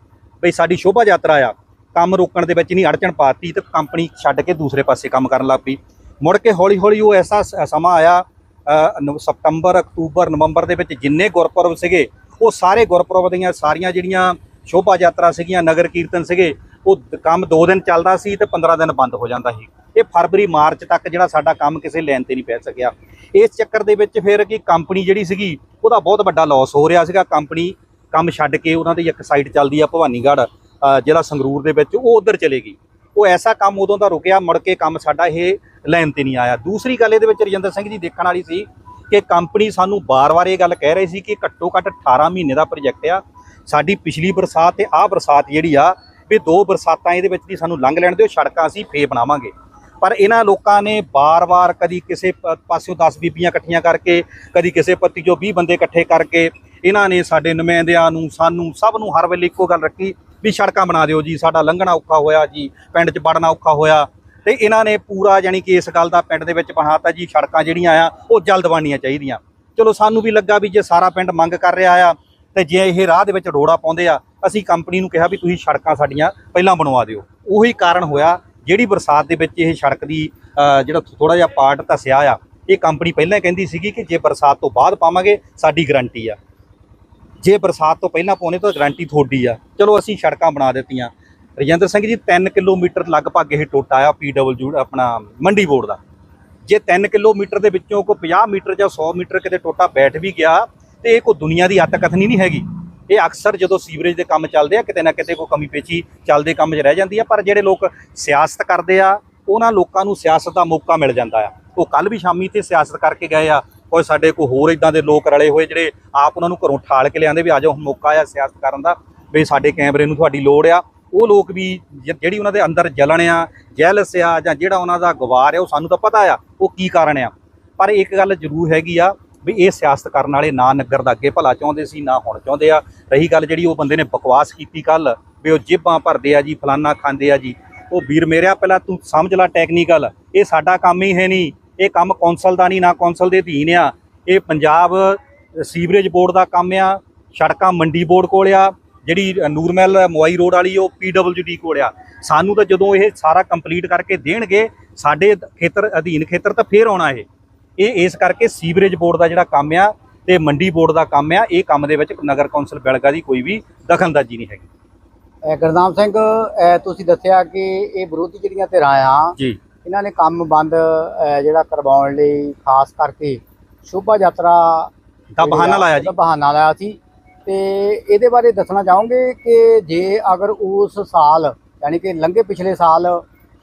ਬਈ ਸਾਡੀ ਸ਼ੋਭਾ ਯਾਤਰਾ ਆ ਕੰਮ ਰੋਕਣ ਦੇ ਵਿੱਚ ਨਹੀਂ ਅੜਚਣ ਪਾਤੀ ਤੇ ਕੰਪਨੀ ਛੱਡ ਕੇ ਦੂਸਰੇ ਪਾਸੇ ਕੰਮ ਕਰਨ ਲੱਗ ਪਈ। ਮੁੜ ਕੇ ਹੌਲੀ ਹੌਲੀ ਉਹ ਐਸਾ ਸ- ਸਮਾਂ ਆਇਆ ਅਹ, ਨਵ- ਸਤੰਬਰ ਅਕਤੂਬਰ ਨਵੰਬਰ ਦੇ ਵਿੱਚ ਜਿੰਨੇ ਗੁਰਪੁਰਬ ਸੀਗੇ ਉਹ ਸਾਰੇ ਗੁਰਪੁਰਬ ਦੀਆਂ ਸਾਰੀਆਂ ਜਿਹੜੀਆਂ ਸ਼ੋਭਾ ਯਾਤਰਾ ਸੀਗੀਆਂ ਨਗਰ ਕੀਰਤਨ ਸੀਗੇ ਉਹ ਕੰਮ 2 ਦਿਨ ਚੱਲਦਾ ਸੀ ਤੇ 15 ਦਿਨ ਬੰਦ ਹੋ ਜਾਂਦਾ ਸੀ। ਇਹ ਫਰਵਰੀ ਮਾਰਚ ਤੱਕ ਜਿਹੜਾ ਸਾਡਾ ਕੰਮ ਕਿਸੇ ਲੈਣ ਤੇ ਨਹੀਂ ਪੈ ਸਕਿਆ। ਇਸ ਚੱਕਰ ਦੇ ਵਿੱਚ ਫਿਰ ਕਿ ਕੰਪਨੀ ਜਿਹੜੀ ਸੀਗੀ ਉਹਦਾ ਬਹੁਤ ਵੱਡਾ ਲਾਸ ਹੋ ਰਿਹਾ ਸੀਗਾ। ਕੰਪਨੀ ਕੰਮ ਛੱਡ ਕੇ ਉਹਨਾਂ ਦੀ ਇੱਕ ਸਾਈਡ ਚੱਲਦੀ ਆ ਭਵਾਨੀਗੜ੍ਹ ਅ, ਜ਼ਿਲ੍ਹਾ ਸੰਗਰੂਰ ਦੇ ਵਿੱਚ ਉਹ ਉਧਰ ਚਲੇ ਗਈ। ਉਹ ਐਸਾ ਕੰਮ ਉਦੋਂ ਦਾ ਰੁਕਿਆ ਮੁੜ ਕੇ ਕੰਮ ਸਾਡਾ ਇਹ ਲਾਈਨ ਤੇ ਨਹੀਂ ਆਇਆ। ਦੂਸਰੀ ਗੱਲ ਇਹਦੇ ਵਿੱਚ ਰਜਿੰਦਰ ਸਿੰਘ ਜੀ ਦੇਖਣ ਵਾਲੀ ਸੀ ਕਿ ਕੰਪਨੀ ਸਾਨੂੰ ਬਾਰ-ਬਾਰ ਇਹ ਗੱਲ ਕਹਿ ਰਹੀ ਸੀ ਕਿ ਘੱਟੋ ਘੱਟ 18 ਮਹੀਨੇ ਦਾ ਪ੍ਰੋਜੈਕਟ ਆ। ਸਾਡੀ ਪਿਛਲੀ ਬਰਸਾਤ ਤੇ ਆਹ ਬਰਸਾਤ ਜਿਹੜੀ ਆ ਵੀ ਦੋ ਬਰਸਾਤਾਂ ਇਹਦੇ ਵਿੱਚ ਦੀ ਸਾਨੂੰ ਲੰਘ ਲੈਣ ਦਿਓ ਸੜਕਾਂ ਅਸੀਂ ਫੇ ਬਣਾਵਾਂਗੇ। ਪਰ ਇਹਨਾਂ ਲੋਕਾਂ ਨੇ ਬਾਰ-ਬਾਰ ਕਦੀ ਕਿਸੇ ਪਾਸਿਓਂ 10 ਬੀਬੀਆਂ ਇਕੱਠੀਆਂ ਕਰਕੇ, ਕਦੀ ਕਿਸੇ ਪੱਤੀ ਚੋਂ 20 ਬੰਦੇ ਇਕੱਠੇ ਕਰਕੇ, ਇਹਨਾਂ ਨੇ ਸਾਡੇ ਨੁਮਾਇੰਦਿਆਂ ਨੂੰ, ਸਾਨੂੰ ਸਭ ਨੂੰ ਹਰ ਵੇਲੇ ਇੱਕੋ ਗੱਲ ਰੱਖੀ ਵੀ ਸੜਕਾਂ ਬਣਾ ਦਿਓ ਜੀ, ਸਾਡਾ ਲੰਘਣਾ ਔਖਾ ਹੋਇਆ ਜੀ, ਪਿੰਡ 'ਚ ਵੜਨਾ ਔਖਾ ਹੋਇਆ। ਤੇ ਇਹਨਾਂ ਨੇ ਪੂਰਾ ਯਾਨੀ ਕਿ ਇਸ ਗੱਲ ਦਾ ਪਿੰਡ ਦੇ ਵਿੱਚ ਬਣਾਤਾ ਜੀ, ਸੜਕਾਂ ਜਿਹੜੀਆਂ ਆ, ਉਹ ਜਲਦ ਬਣਨੀਆਂ ਚਾਹੀਦੀਆਂ। ਚਲੋ ਸਾਨੂੰ ਵੀ ਲੱਗਾ ਵੀ ਜੇ ਸਾਰਾ ਪਿੰਡ ਮੰਗ ਕਰ ਰਿਹਾ ਆ, ਤੇ ਜੇ ਇਹ ਰਾਹ ਦੇ ਵਿੱਚ ਰੋੜਾ ਪਾਉਂਦੇ ਆ, ਅਸੀਂ ਕੰਪਨੀ ਨੂੰ ਕਿਹਾ ਵੀ ਤੁਸੀਂ ਸੜਕਾਂ ਸਾਡੀਆਂ ਪਹਿਲਾਂ ਬਣਵਾ ਦਿਓ। ਉਹੀ ਕਾਰਨ ਹੋਇਆ ਜਿਹੜੀ ਬਰਸਾਤ ਦੇ ਵਿੱਚ ਇਹ ਸੜਕ ਦੀ ਜਿਹੜਾ ਥੋੜਾ ਜਿਹਾ ਪਾਰਟ ਧਸਿਆ ਆ, ਇਹ ਕੰਪਨੀ ਪਹਿਲਾਂ ਕਹਿੰਦੀ ਸੀਗੀ ਕਿ ਜੇ ਬਰਸਾਤ ਤੋਂ ਬਾਅਦ ਪਾਵਾਂਗੇ, ਸਾਡੀ ਗਾਰੰਟੀ ਆ। ਜੇ ਬਰਸਾਤ ਤੋਂ ਪਹਿਲਾਂ ਪਾਉਣੇ ਤਾਂ ਗਾਰੰਟੀ ਤੁਹਾਡੀ ਆ। ਚਲੋ, ਅਸੀਂ ਸੜਕਾਂ ਬਣਾ ਦਿੱਤੀਆਂ। ਰਜਿੰਦਰ ਸਿੰਘ ਜੀ 3 ਕਿਲੋਮੀਟਰ ਲਗਭਗ ਇਹ ਟੋਟਾ ਆ ਪੀਡਬਲਯੂ, ਆਪਣਾ ਮੰਡੀ ਬੋਰਡ ਦਾ। ਜੇ 3 ਕਿਲੋਮੀਟਰ ਦੇ ਵਿੱਚੋਂ ਕੋਈ 50 ਮੀਟਰ ਜਾਂ 100 ਮੀਟਰ ਕਿਤੇ ਟੋਟਾ ਬੈਠ ਵੀ ਗਿਆ, ਤੇ ਇਹ ਕੋਈ ਦੁਨੀਆ ਦੀ ਅੱਤ ਕਥਨੀ ਨਹੀਂ ਹੈਗੀ। ਇਹ ਅਕਸਰ ਜਦੋਂ ਸੀਵਰੇਜ ਦੇ ਕੰਮ ਚੱਲਦੇ ਆ, ਕਿਤੇ ਨਾ ਕਿਤੇ ਕੋਈ ਕਮੀ ਪੇਚੀ ਚੱਲਦੇ ਕੰਮ 'ਚ ਰਹਿ ਜਾਂਦੀ ਆ, ਪਰ ਜਿਹੜੇ ਲੋਕ ਸਿਆਸਤ ਕਰਦੇ ਆ, ਉਹਨਾਂ ਲੋਕਾਂ ਨੂੰ ਸਿਆਸਤ ਦਾ ਮੌਕਾ ਮਿਲ ਜਾਂਦਾ ਆ। ਉਹ ਕੱਲ ਵੀ ਸ਼ਾਮੀ ਤੇ ਸਿਆਸਤ ਕਰਕੇ ਗਏ ਆ ਕੋਈ ਸਾਡੇ ਕੋਈ ਹੋਰ ਇਦਾਂ ਦੇ ਲੋਕ ਰਲੇ ਹੋਏ ਜਿਹੜੇ ਆਪ ਉਹਨਾਂ ਨੂੰ ਘਰੋਂ ਠਾਲ ਕੇ ਲਿਆਂਦੇ ਵੀ ਆ ਜਾਓ, ਹੁਣ ਮੌਕਾ ਆ ਸਿਆਸਤ ਕਰਨ ਦਾ, ਵੀ ਸਾਡੇ ਕੈਮਰੇ ਨੂੰ ਤੁਹਾਡੀ ਲੋੜ ਆ। ਉਹ ਲੋਕ ਵੀ ਜਿਹੜੀ ਉਹਨਾਂ ਦੇ ਅੰਦਰ ਜਲਣ ਆ, ਜੈਲਸ ਆ, ਜਾਂ ਜਿਹੜਾ ਉਹਨਾਂ ਦਾ ਗਵਾਰ ਆ, ਉਹ ਸਾਨੂੰ ਤਾਂ ਪਤਾ ਆ, ਉਹ ਕੀ ਕਾਰਨ ਆ। ਪਰ ਇੱਕ ਗੱਲ ਜ਼ਰੂਰ ਹੈਗੀ ਆ ਵੀ ਇਹ ਸਿਆਸਤ ਕਰਨ ਵਾਲੇ ਨਾ ਨਗਰ ਦਾ ਅੱਗੇ ਭਲਾ ਚਾਹੁੰਦੇ ਸੀ, ਨਾ ਹੁਣ ਚਾਹੁੰਦੇ ਆ। ਰਹੀ ਗੱਲ ਜਿਹੜੀ ਉਹ ਬੰਦੇ ਨੇ ਬਕਵਾਸ ਕੀਤੀ ਕੱਲ ਵੀ ਉਹ ਜੇਬਾਂ ਭਰਦੇ ਆ ਜੀ, ਫਲਾਨਾ ਖਾਂਦੇ ਆ ਜੀ। ਉਹ ਵੀਰ ਮੇਰਿਆ ਪਹਿਲਾਂ ਤੂੰ ਸਮਝ ਲੈ ਟੈਕਨੀਕਲ ਇਹ ਸਾਡਾ ਕੰਮ ਹੀ ਹੈ ਨਹੀਂ। ਇਹ ਕੰਮ ਕੌਂਸਲ ਦਾ ਨਹੀਂ, ਨਾ ਕੌਂਸਲ ਦੇ ਅਧੀਨ ਆ। ਇਹ ਪੰਜਾਬ ਸੀਵਰੇਜ ਬੋਰਡ ਦਾ ਕੰਮ ਆ, ਸੜਕਾਂ ਮੰਡੀ ਬੋਰਡ ਕੋਲ ਆ, ਜਿਹੜੀ ਨੂਰਮਹਿਲ ਮੋਈ ਰੋਡ ਵਾਲੀ ਉਹ ਪੀਡਬਲਯੂਡੀ ਕੋਲ ਆ। ਸਾਨੂੰ ਤਾਂ ਜਦੋਂ ਇਹ ਸਾਰਾ ਕੰਪਲੀਟ ਕਰਕੇ ਦੇਣਗੇ, ਸਾਡੇ ਖੇਤਰ ਅਧੀਨ ਖੇਤਰ ਤਾਂ ਫੇਰ ਆਉਣਾ ਇਹ। ਇਹ ਇਸ ਕਰਕੇ ਸੀਵਰੇਜ ਬੋਰਡ ਦਾ ਜਿਹੜਾ ਕੰਮ ਆ ਤੇ ਮੰਡੀ ਬੋਰਡ ਦਾ ਕੰਮ ਆ ਇਹ ਕੰਮ ਦੇ ਵਿੱਚ ਨਗਰ ਕੌਂਸਲ ਬਿਲਗਾ ਦੀ ਕੋਈ ਵੀ ਦਖਲਅੰਦਾਜ਼ੀ ਨਹੀਂ ਹੈਗੀ। ਗੁਰਨਾਮ ਸਿੰਘ ਤੁਸੀਂ ਦੱਸਿਆ ਕਿ ਇਹ ਵਿਰੋਧੀ ਜਿਹੜੀਆਂ ਧਿਰਾਂ ਆ ਜੀ। ਇਹਨਾਂ ਨੇ ਕੰਮ ਬੰਦ ਜਿਹੜਾ ਕਰਵਾਉਣ ਲਈ ਖਾਸ ਕਰਕੇ ਸ਼ੋਭਾ ਯਾਤਰਾ ਦਾ ਬਹਾਨਾ ਲਾਇਆ ਜੀ। ਦਾ ਬਹਾਨਾ ਲਾਇਆ ਸੀ। ਤੇ ਇਹਦੇ ਬਾਰੇ ਦੱਸਣਾ ਚਾਹੋਗੇ ਕਿ ਜੇ ਅਗਰ ਉਸ ਸਾਲ ਯਾਨੀ ਕਿ ਲੰਘੇ ਪਿਛਲੇ ਸਾਲ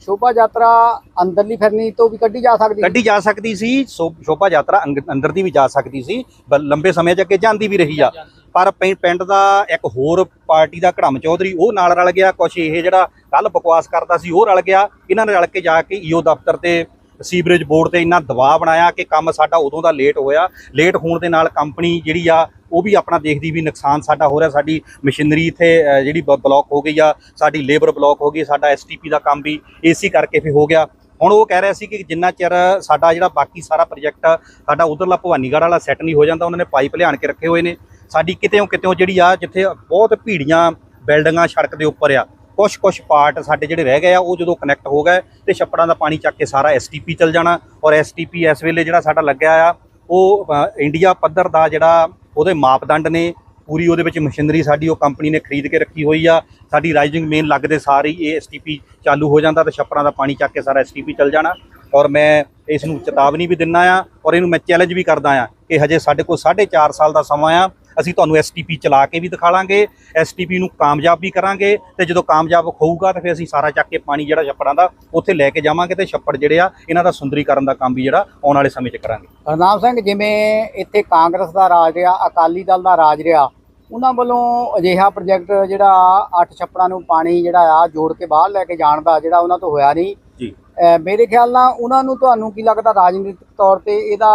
ਸ਼ੋਭਾ ਯਾਤਰਾ ਅੰਦਰਲੀ ਫਿਰਨੀ ਤੋਂ ਵੀ ਕੱਢੀ ਜਾ ਸਕਦੀ ਕੱਢੀ ਜਾ ਸਕਦੀ ਸੀ, ਸੋ- ਸ਼ੋਭਾ ਯਾਤਰਾ ਅੰਗ- ਅੰਦਰ ਦੀ ਵੀ ਜਾ ਸਕਦੀ ਸੀ ਬ- ਲੰਬੇ ਸਮੇਂ ਚ ਅੱਗੇ ਜਾਂਦੀ ਵੀ ਰਹੀ ਆ। ਪਰ ਪਿੰ- ਪਿੰਡ ਦਾ ਇੱਕ ਹੋਰ ਪਾਰਟੀ ਦਾ ਘੜਮ ਚੌਧਰੀ, ਉਹ ਨਾਲ ਰਲ ਗਿਆ, ਕੁਛ ਇਹ ਜਿਹੜਾ ਕੱਲ ਬਕਵਾਸ ਕਰਦਾ ਸੀ, ਉਹ ਰਲ ਗਿਆ। ਇਹਨਾਂ ਨੇ ਰਲ ਕੇ ਜਾ ਕੇ ਈਓ ਦਫ਼ਤਰ ਤੇ ਸੀਵਰੇਜ ਬੋਰਡ ਤੇ ਇੰਨਾ ਦਬਾਅ ਬਣਾਇਆ ਕਿ ਕੰਮ ਸਾਡਾ ਉਦੋਂ ਦਾ ਲੇਟ ਹੋਇਆ। ਲੇਟ ਹੋਣ ਦੇ ਨਾਲ ਕੰਪਨੀ ਜਿਹੜੀ ਆ ਉਹ ਵੀ ਆਪਣਾ ਦੇਖਦੀ ਵੀ ਨੁਕਸਾਨ ਸਾਡਾ ਹੋ ਰਿਹਾ ਸਾਡੀ ਮਸ਼ੀਨਰੀ ਇੱਥੇ ਅ, ਜਿਹੜੀ ਬਲੌਕ ਹੋ ਗਈ ਆ ਸਾਡੀ ਲੇਬਰ ਬਲੌਕ ਹੋ ਗਈ ਸਾਡਾ ਐਸਟੀਪੀ ਦਾ ਕੰਮ ਵੀ ਏਸੀ ਕਰਕੇ ਫਿਰ ਹੋ ਗਿਆ। ਹੁਣ ਉਹ ਕਹਿ ਰਿਹਾ ਸੀ ਕਿ ਜਿੰਨਾ ਚਿਰ ਸਾਡਾ ਜਿਹੜਾ ਬਾਕੀ ਸਾਰਾ ਪ੍ਰੋਜੈਕਟ ਸਾਡਾ ਉਧਰਲਾ ਭਵਾਨੀਗੜ੍ਹ ਵਾਲਾ ਸੈੱਟ ਨਹੀਂ ਹੋ ਜਾਂਦਾ ਉਹਨਾਂ ਨੇ ਪਾਈਪ ਲਿਆਣ ਕੇ ਰੱਖੇ ਹੋਏ ਨੇ। ਸਾਡੀ ਕਿਤੇੋਂ ਕਿਤੇੋਂ ਜਿਹੜੀ ਆ ਜਿੱਥੇ ਬਹੁਤ ਭੀੜੀਆਂ ਬਿਲਡਿੰਗਾਂ ਸੜਕ ਦੇ ਉੱਪਰ ਆ ਕੁਝ ਕੁਝ ਪਾਰਟ ਸਾਡੇ ਜਿਹੜੇ ਰਹਿ ਗਏ ਆ ਉਹ ਜਦੋਂ ਕਨੈਕਟ ਹੋ ਗਏ ਤੇ ਛੱਪੜਾਂ ਦਾ ਪਾਣੀ ਚੱਕ ਕੇ ਸਾਰਾ ਐਸਟੀਪੀ ਚੱਲ ਜਾਣਾ ਔਰ ਐਸਟੀਪੀ ਇਸ ਵੇਲੇ ਜਿਹੜਾ ਸਾਡਾ ਲੱਗਿਆ ਆ ਉਹ ਇੰਡੀਆ ਪੱਧਰ ਦਾ ਜਿਹੜਾ ਉਹਦੇ ਮਾਪਦੰਡ ਨੇ, ਪੂਰੀ ਉਹਦੇ ਵਿੱਚ ਮਸ਼ੀਨਰੀ ਸਾਡੀ, ਉਹ ਕੰਪਨੀ ਨੇ ਖਰੀਦ ਕੇ ਰੱਖੀ ਹੋਈ ਆ। ਸਾਡੀ ਰਾਈਜ਼ਿੰਗ ਮੇਨ ਲੱਗਦੇ ਸਾਰ ਹੀ ਇਹ ਐਸਟੀਪੀ ਚਾਲੂ ਹੋ ਜਾਂਦਾ ਤੇ ਛੱਪਰਾਂ ਦਾ ਪਾਣੀ ਚੱਕ ਕੇ ਸਾਰਾ ਐਸਟੀਪੀ ਚੱਲ ਜਾਣਾ। ਔਰ ਮੈਂ ਇਸ ਨੂੰ ਚੇਤਾਵਨੀ ਵੀ ਦਿੰਨਾ ਆ ਔਰ ਇਹਨੂੰ ਮੈਂ ਚੈਲੰਜ ਵੀ ਕਰਦਾ ਆ ਕਿ ਹਜੇ ਸਾਡੇ ਕੋਲ 4.5 ਸਾਲ ਦਾ ਸਮਾਂ ਆ। ਅਸੀਂ ਤੁਹਾਨੂੰ ਐਸਟੀਪੀ ਚਲਾ ਕੇ ਵੀ ਦਿਖਾ ਲਾਂਗੇ ਐਸਟੀਪੀ ਨੂੰ ਕਾਮਯਾਬ ਵੀ ਕਰਾਂਗੇ ਤੇ ਜਦੋਂ ਕਾਮਯਾਬ ਹੋਊਗਾ ਤਾਂ ਫਿਰ ਅਸੀਂ ਸਾਰਾ ਚੱਕ ਕੇ ਪਾਣੀ ਜਿਹੜਾ ਛੱਪੜਾਂ ਦਾ ਉੱਥੇ ਲੈ ਕੇ ਜਾਵਾਂਗੇ ਤੇ ਛੱਪੜ ਜਿਹੜੇ ਆ ਇਹਨਾਂ ਦਾ ਸੁੰਦਰੀਕਰਨ ਦਾ ਕੰਮ ਵੀ ਜਿਹੜਾ ਆਉਣ ਵਾਲੇ ਸਮੇਂ 'ਚ ਕਰਾਂਗੇ। ਗੁਰਨਾਮ ਸਿੰਘ ਜਿਵੇਂ ਇੱਥੇ ਕਾਂਗਰਸ ਦਾ ਰਾਜ ਰਿਹਾ ਅਕਾਲੀ ਦਲ ਦਾ ਰਾਜ ਰਿਹਾ ਉਹਨਾਂ ਵੱਲੋਂ ਅਜਿਹਾ ਪ੍ਰੋਜੈਕਟ ਜਿਹੜਾ ਅੱਠ ਛੱਪੜਾਂ ਨੂੰ ਪਾਣੀ ਜਿਹੜਾ ਆ ਜੋੜ ਕੇ ਬਾਹਰ ਲੈ ਕੇ ਜਾਣ ਦਾ ਜਿਹੜਾ ਉਹਨਾਂ ਤੋਂ ਹੋਇਆ ਨਹੀਂ। ਜੀ। ਮੇਰੇ ਖਿਆਲ ਨਾਲ ਉਹਨਾਂ ਨੂੰ ਤੁਹਾਨੂੰ ਕੀ ਲੱਗਦਾ ਰਾਜਨੀਤਿਕ ਤੌਰ ਤੇ ਇਹਦਾ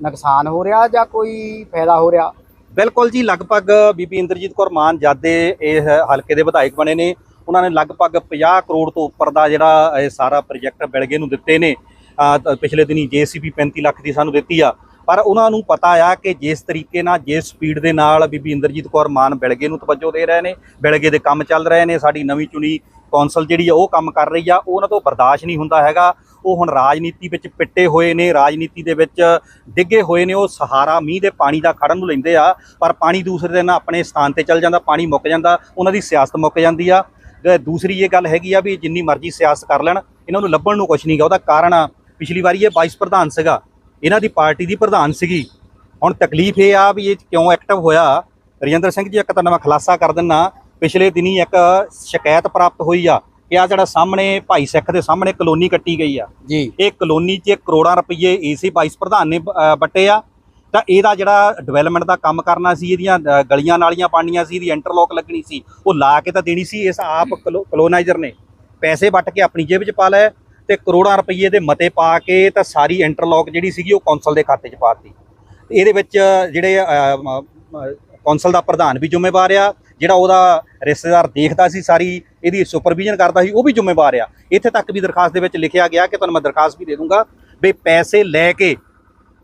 ਨੁਕਸਾਨ ਹੋ ਰਿਹਾ ਜਾਂ ਕੋਈ ਫਾਇਦਾ ਹੋ ਰਿਹਾ? ਬਿਲਕੁਲ ਜੀ, ਲਗਭਗ ਬੀਬੀ ਇੰਦਰਜੀਤ ਕੌਰ ਮਾਨ ਜਾਦੇ ਇਹ ਹਲਕੇ ਦੇ ਵਿਧਾਇਕ ਬਣੇ ਨੇ, ਉਹਨਾਂ ਨੇ ਲਗਭਗ 50 ਕਰੋੜ ਤੋਂ ਉੱਪਰ ਦਾ ਜਿਹੜਾ ਇਹ ਸਾਰਾ ਪ੍ਰੋਜੈਕਟ ਬਿਲਗੇ ਨੂੰ ਦਿੱਤੇ ਨੇ। ਅਹ ਤ- ਪਿਛਲੇ ਦਿਨੀ ਜੀਸੀਬੀ 35 ਲੱਖ ਦੀ ਸਾਨੂੰ ਦਿੱਤੀ ਆ। ਪਰ ਉਹਨਾਂ ਨੂੰ ਪਤਾ ਆ ਕਿ ਜਿਸ ਤਰੀਕੇ ਨਾਲ, ਜਿਸ ਸਪੀਡ ਦੇ ਨਾਲ ਬੀਬੀ ਇੰਦਰਜੀਤ ਕੌਰ ਮਾਨ ਬਿਲਗੇ ਨੂੰ ਤਵੱਜੋ ਦੇ ਰਹੇ ਨੇ, ਬਿਲਗੇ ਦੇ ਕੰਮ ਚੱਲ ਰਹੇ ਨੇ, ਸਾਡੀ ਨਵੀਂ ਚੁਣੀ ਕੌਂਸਲ ਜਿਹੜੀ ਆ, ਉਹ ਕੰਮ ਕਰ ਰਹੀ ਆ, ਉਹਨਾਂ ਤੋਂ ਬਰਦਾਸ਼ਤ ਨਹੀਂ ਹੁੰਦਾ ਹੈਗਾ। ਉਹ ਹੁਣ ਰਾਜਨੀਤੀ ਵਿੱਚ ਪਿੱਟੇ ਹੋਏ ਨੇ, ਰਾਜਨੀਤੀ ਦੇ ਵਿੱਚ ਡਿੱਗੇ ਹੋਏ ਨੇ, ਉਹ ਸਹਾਰਾ ਮੀਂਹ ਦੇ ਪਾਣੀ ਦਾ ਖੜਨ ਨੂੰ ਲੈਂਦੇ ਆ, ਪਰ ਪਾਣੀ ਦੂਸਰੇ ਦਿਨ ਆਪਣੇ ਸਥਾਨ ਤੇ ਚੱਲ ਜਾਂਦਾ, ਪਾਣੀ ਮੁੱਕ ਜਾਂਦਾ, ਉਹਨਾਂ ਦੀ ਸਿਆਸਤ ਮੁੱਕ ਜਾਂਦੀ ਆ। ਦੂਸਰੀ ਇਹ ਗੱਲ ਹੈਗੀ ਆ ਵੀ ਜਿੰਨੀ ਮਰਜ਼ੀ ਸਿਆਸਤ ਕਰ ਲੈਣ, ਇਹਨਾਂ ਨੂੰ ਲੱਭਣ ਨੂੰ ਕੁਝ ਨਹੀਂਗਾ ਉਹਦਾ ਕਾਰਨ ਆ, ਪਿਛਲੀ ਵਾਰੀ ਇਹ ਵਾਈਸ ਪ੍ਰਧਾਨ ਸੀਗਾ, ਇਹਨਾਂ ਦੀ ਪਾਰਟੀ ਦੀ ਪ੍ਰਧਾਨ ਸੀਗੀ। ਹੁਣ ਤਕਲੀਫ ਇਹ ਆ ਵੀ ਇਹ ਕਿਉਂ ਐਕਟਿਵ ਹੋਇਆ? ਰਜਿੰਦਰ ਸਿੰਘ ਜੀ, ਇੱਕ ਤਾਂ ਨਵਾਂ ਖੁਲਾਸਾ ਕਰ ਦਿੰਨਾ, ਪਿਛਲੇ ਦਿਨੀ ਇੱਕ ਸ਼ਿਕਾਇਤ ਪ੍ਰਾਪਤ ਹੋਈ ਆ ਕਿ ਆ ਜਿਹੜਾ ਸਾਹਮਣੇ ਭਾਈ ਸਿੱਖ ਦੇ ਸਾਹਮਣੇ ਕਲੋਨੀ ਕੱਟੀ ਗਈ ਆ। ਜੀ। ਇਹ ਕਲੋਨੀ 'ਚ ਕਰੋੜਾਂ ਰੁਪਏ ਏਸੀ ਵਾਈਸ ਪ੍ਰਧਾਨ ਨੇ ਵੱਟੇ ਆ। ਤਾਂ ਇਹਦਾ ਜਿਹੜਾ ਡਿਵੈਲਪਮੈਂਟ ਦਾ ਕੰਮ ਕਰਨਾ ਸੀ ਇਹਦੀਆਂ ਗਲੀਆਂ ਨਾਲੀਆਂ ਪਾਣੀਆਂ ਸੀ ਇਹਦੀ ਇੰਟਰਲੋਕ ਲੱਗਣੀ ਸੀ ਉਹ ਲਾ ਕੇ ਤਾਂ ਦੇਣੀ ਸੀ ਇਸ ਆਪ ਕਲੋਨਾਈਜ਼ਰ ਨੇ। ਪੈਸੇ ਵੱਟ ਕੇ ਆਪਣੀ ਜੇਬ 'ਚ ਪਾ ਲਏ ਤੇ ਕਰੋੜਾਂ ਰੁਪਏ ਦੇ ਮਤੇ ਪਾ ਕੇ ਤਾਂ ਸਾਰੀ ਇੰਟਰਲੋਕ ਜਿਹੜੀ ਸੀਗੀ ਉਹ ਕੌਂਸਲ ਦੇ ਖਾਤੇ 'ਚ ਪਾਤੀ ਇਹਦੇ ਵਿੱਚ ਜਿਹੜੇ ਕੌਂਸਲ ਦਾ ਪ੍ਰਧਾਨ ਵੀ ਜ਼ਿੰਮੇਵਾਰ ਆ ਜਿਹੜਾ ਉਹਦਾ ਰਿਸ਼ਤੇਦਾਰ ਦੇਖਦਾ ਸੀ, ਸਾਰੀ ਇਹਦੀ ਸੁਪਰਵੀਜ਼ਨ ਕਰਦਾ ਸੀ, ਉਹ ਵੀ ਜ਼ਿੰਮੇਵਾਰ ਆ। ਇੱਥੇ ਤੱਕ ਵੀ ਦਰਖਾਸਤ ਦੇ ਵਿੱਚ ਲਿਖਿਆ ਗਿਆ ਕਿ ਤੁਹਾਨੂੰ ਮੈਂ ਦਰਖਾਸਤ ਵੀ ਦੇ ਦੂੰਗਾ ਵੀ ਪੈਸੇ ਲੈ ਕੇ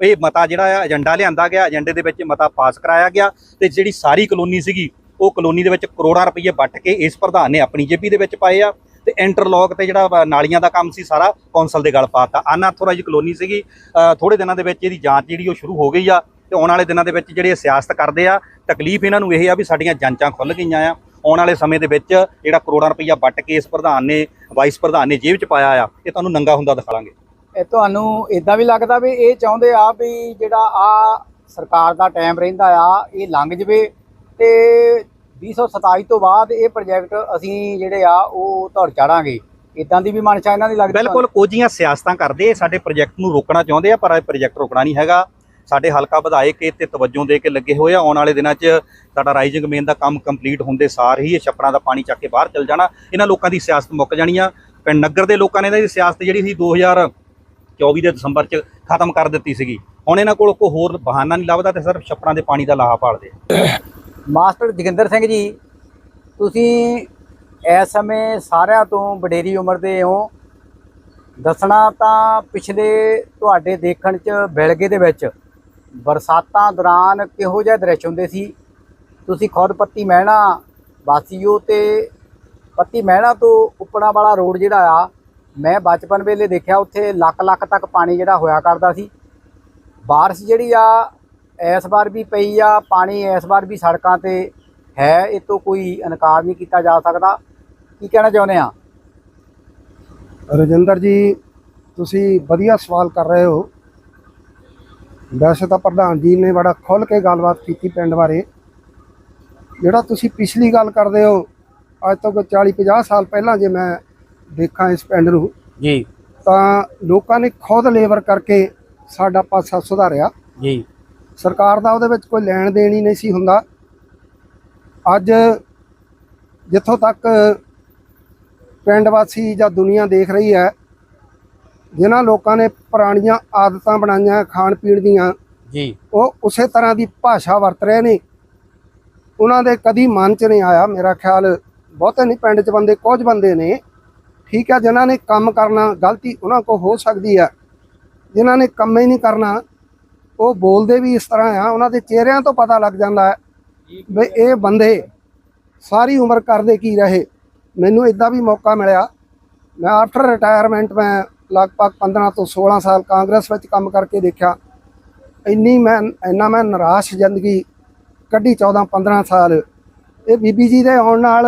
ਇਹ ਮਤਾ ਜਿਹੜਾ ਆ, ਏਜੰਡਾ ਲਿਆਂਦਾ ਗਿਆ, ਏਜੰਡੇ ਦੇ ਵਿੱਚ ਮਤਾ ਪਾਸ ਕਰਾਇਆ ਗਿਆ ਤੇ ਜਿਹੜੀ ਸਾਰੀ ਕਲੋਨੀ ਸੀਗੀ, ਉਹ ਕਲੋਨੀ ਦੇ ਵਿੱਚ ਕਰੋੜਾਂ ਰੁਪਏ ਵੱਟ ਕੇ ਇਸ ਪ੍ਰਧਾਨ ਨੇ ਆਪਣੀ ਜੇਬੀ ਦੇ ਵਿੱਚ ਪਾਏ ਆ ਤੇ ਇੰਟਰਲੌਕ ਤੇ ਜਿਹੜਾ ਨਾਲੀਆਂ ਦਾ ਕੰਮ ਸੀ, ਸਾਰਾ ਕੌਂਸਲ ਦੇ ਗਲ ਪਾਤਾ ਅਨਆਥੋਰਾਈਜ਼ ਕਲੋਨੀ ਸੀਗੀ ਥੋੜੇ ਦਿਨਾਂ ਦੇ ਵਿੱਚ ਇਹਦੀ ਜਾਂਚ ਜਿਹੜੀ ਉਹ ਸ਼ੁਰੂ ਹੋ ਗਈ ਆ। ਤੇ ਆਉਣ ਵਾਲੇ ਦਿਨਾਂ ਦੇ ਵਿੱਚ ਜਿਹੜੇ ਸਿਆਸਤ ਕਰਦੇ ਆ ਤਕਲੀਫ ਇਹਨਾਂ ਨੂੰ ਇਹ ਆ ਵੀ ਸਾਡੀਆਂ ਜਾਂਚਾਂ ਖੁੱਲ ਗਈਆਂ ਆ। ਆਉਣ ਵਾਲੇ ਸਮੇਂ ਦੇ ਵਿੱਚ ਜਿਹੜਾ ਕਰੋੜਾਂ ਰੁਪਈਆ ਵੱਟ ਕੇ ਇਸ ਪ੍ਰਧਾਨ ਨੇ ਵਾਈਸ ਪ੍ਰਧਾਨ ਨੇ ਜੇਬ 'ਚ ਪਾਇਆ ਆ ਇਹ ਤੁਹਾਨੂੰ ਨੰਗਾ ਹੁੰਦਾ ਦਿਖਾਵਾਂਗੇ ਇਹ ਤੁਹਾਨੂੰ ਇਦਾਂ ਵੀ ਲੱਗਦਾ ਵੀ ਇਹ ਚਾਹੁੰਦੇ ਆ ਵੀ ਜਿਹੜਾ ਆ ਸਰਕਾਰ ਦਾ ਟਾਈਮ ਰਹਿੰਦਾ ਆ ਇਹ ਲੰਘ ਜਵੇ ਤੇ 2027 ਤੋਂ ਬਾਅਦ ਇਹ ਪ੍ਰੋਜੈਕਟ ਅਸੀਂ ਜਿਹੜੇ ਆ ਉਹ ਧੜ ਚਾੜਾਂਗੇ। ਇਦਾਂ ਦੀ ਵੀ ਮਨਸ਼ਾ ਇਹਨਾਂ ਦੀ ਲੱਗਦੀ ਬਿਲਕੁਲ ਕੋਝੀਆਂ ਸਿਆਸਤਾਂ ਕਰਦੇ ਸਾਡੇ ਪ੍ਰੋਜੈਕਟ ਨੂੰ ਰੋਕਣਾ ਚਾਹੁੰਦੇ ਆ ਪਰ ਇਹ ਪ੍ਰੋਜੈਕਟ ਰੋਕਣਾ ਨਹੀਂ ਹੈਗਾ। ਸਾਡੇ ਹਲਕਾ ਵਿਧਾਇਕ ਇਹ ਤੇ ਤਵੱਜੋ ਦੇ ਕੇ ਲੱਗੇ ਹੋਏ ਆ। ਆਉਣ ਵਾਲੇ ਦਿਨਾਂ 'ਚ ਸਾਡਾ ਰਾਈਜ਼ਿੰਗ ਮੇਨ ਦਾ ਕੰਮ ਕੰਪਲੀਟ ਹੁੰਦੇ ਸਾਰ ਹੀ ਇਹ ਛੱਪੜਾਂ ਦਾ ਪਾਣੀ ਚੱਕ ਕੇ ਬਾਹਰ ਚਲ ਜਾਣਾ। ਇਹਨਾਂ ਲੋਕਾਂ ਦੀ ਸਿਆਸਤ ਮੁੱਕ ਜਾਣੀ ਆ। ਪਿੰਡ ਨਗਰ ਦੇ ਲੋਕਾਂ ਨੇ ਇਹਨਾਂ ਦੀ ਸਿਆਸਤ ਜਿਹੜੀ ਸੀ 2024 ਦੇ ਦਸੰਬਰ 'ਚ ਖਤਮ ਕਰ ਦਿੱਤੀ ਸੀਗੀ। ਹੁਣ ਇਹਨਾਂ ਕੋਲ ਕੋਈ ਹੋਰ ਬਹਾਨਾ ਨਹੀਂ ਲੱਭਦਾ ਤੇ ਸਿਰਫ ਛੱਪੜਾਂ ਦੇ ਪਾਣੀ ਦਾ ਲਾਹਾ ਭਾਲਦੇ ਆ। ਮਾਸਟਰ ਜੋਗਿੰਦਰ ਸਿੰਘ ਜੀ, ਤੁਸੀਂ ਇਸ ਸਮੇਂ ਸਾਰਿਆਂ ਤੋਂ ਵਡੇਰੀ ਉਮਰ ਦੇ ਹੋ। ਦੱਸਣਾ ਤਾਂ ਪਿਛਲੇ ਤੁਹਾਡੇ ਦੇਖਣ 'ਚ, ਬਿਲਗੇ ਦੇ ਵਿੱਚ ਬਰਸਾਤਾਂ ਦੌਰਾਨ ਕਿਹੋ ਜਿਹੇ ਦ੍ਰਿਸ਼ ਹੁੰਦੇ ਸੀ? ਤੁਸੀਂ ਖੁਦ ਪੱਤੀ ਮਹਿਣਾ ਵਾਸੀਓ ਤੇ ਪੱਤੀ ਮਹਿਣਾ ਤੋਂ ਉੱਪੜਾ ਵਾਲਾ ਰੋਡ ਜਿਹੜਾ ਆ, ਮੈਂ ਬਚਪਨ ਵੇਲੇ ਦੇਖਿਆ ਉੱਥੇ ਲੱਖ ਲੱਖ ਤੱਕ ਪਾਣੀ ਜਿਹੜਾ ਹੋਇਆ ਕਰਦਾ ਸੀ। ਬਾਰਿਸ਼ ਜਿਹੜੀ ਆ, ਇਸ ਵਾਰ ਵੀ ਪਈ ਆ, ਪਾਣੀ ਇਸ ਵਾਰ ਵੀ ਸੜਕਾਂ ਤੇ ਹੈ, ਇਹ ਤੋਂ ਕੋਈ ਇਨਕਾਰ ਨਹੀਂ ਕੀਤਾ ਜਾ ਸਕਦਾ। ਕੀ ਕਹਿਣਾ ਚਾਹੁੰਦੇ ਆ? ਰਜਿੰਦਰ ਜੀ, ਤੁਸੀਂ ਵਧੀਆ ਸਵਾਲ ਕਰ ਰਹੇ ਹੋ। ਵੈਸੇ ਤਾਂ ਪ੍ਰਧਾਨ ਜੀ ਨੇ ਬੜਾ ਖੁੱਲ ਕੇ ਗੱਲਬਾਤ ਕੀਤੀ ਪਿੰਡ ਬਾਰੇ। ਜਿਹੜਾ ਤੁਸੀਂ ਪਿਛਲੀ ਗੱਲ ਕਰਦੇ ਹੋ ਅੱਜ ਤੋਂ ਕੋਈ 40 50 ਸਾਲ ਪਹਿਲਾਂ ਜੇ ਮੈਂ ਦੇਖਾਂ ਇਸ ਪਿੰਡ ਨੂੰ ਜੀ। ਤਾਂ ਲੋਕਾਂ ਨੇ ਖੁਦ ਲੇਬਰ ਕਰਕੇ ਸਾਡਾ ਪਾਸਾ ਸੁਧਾਰਿਆ। ਜੀ। ਸਰਕਾਰ ਦਾ ਉਹਦੇ ਵਿੱਚ ਕੋਈ ਲੈਣ ਦੇਣ ਹੀ ਨਹੀਂ ਸੀ ਹੁੰਦਾ। ਅੱਜ ਜਿੱਥੋਂ ਤੱਕ ਪਿੰਡ ਵਾਸੀ ਜਾਂ ਦੁਨੀਆ ਦੇਖ ਰਹੀ ਹੈ ਜਿਨ੍ਹਾਂ ਲੋਕਾਂ ਨੇ ਪੁਰਾਣੀਆਂ ਆਦਤਾਂ ਬਣਾਈਆਂ ਖਾਣ ਪੀਣ ਦੀਆਂ ਜੀ। ਉਹ ਉਸੇ ਤਰ੍ਹਾਂ ਦੀ ਭਾਸ਼ਾ ਵਰਤ ਰਹੇ ਨੇ। ਉਹਨਾਂ ਦੇ ਕਦੀ ਮਨ 'ਚ ਨਹੀਂ ਆਇਆ ਮੇਰਾ ਖਿਆਲ ਬਹੁਤੇ ਨਹੀਂ ਪਿੰਡ 'ਚ ਬੰਦੇ ਕੁਝ ਬੰਦੇ ਨੇ। ਠੀਕ ਹੈ ਜਿਨ੍ਹਾਂ ਨੇ ਕੰਮ ਕਰਨਾ ਗਲਤੀ ਉਹਨਾਂ ਕੋ ਹੋ ਸਕਦੀ ਹੈ। ਜਿਨ੍ਹਾਂ ਨੇ ਕੰਮ ਹੀ ਨਹੀਂ ਕਰਨਾ ਉਹ ਬੋਲਦੇ ਵੀ ਇਸ ਤਰ੍ਹਾਂ ਆ ਉਹਨਾਂ ਦੇ ਚਿਹਰਿਆਂ ਤੋਂ ਪਤਾ ਲੱਗ ਜਾਂਦਾ ਹੈ ਵੀ ਇਹ ਬੰਦੇ ਸਾਰੀ ਉਮਰ ਕਰਦੇ ਕੀ ਰਹੇ। ਮੈਨੂੰ ਇਦਾਂ ਵੀ ਮੌਕਾ ਮਿਲਿਆ। ਮੈਂ ਆਫਟਰ ਰਿਟਾਇਰਮੈਂਟ ਮੈਂ ਲਗਭਗ 15 ਤੋਂ 16 ਸਾਲ ਕਾਂਗਰਸ ਵਿੱਚ ਕੰਮ ਕਰਕੇ ਦੇਖਿਆ, ਇੰਨੀ ਮੈਂ ਇੰਨਾ ਮੈਂ ਨਿਰਾਸ਼ ਜ਼ਿੰਦਗੀ ਕੱਢੀ 14 15 ਸਾਲ। ਇਹ ਬੀਬੀ ਜੀ ਦੇ ਆਉਣ ਨਾਲ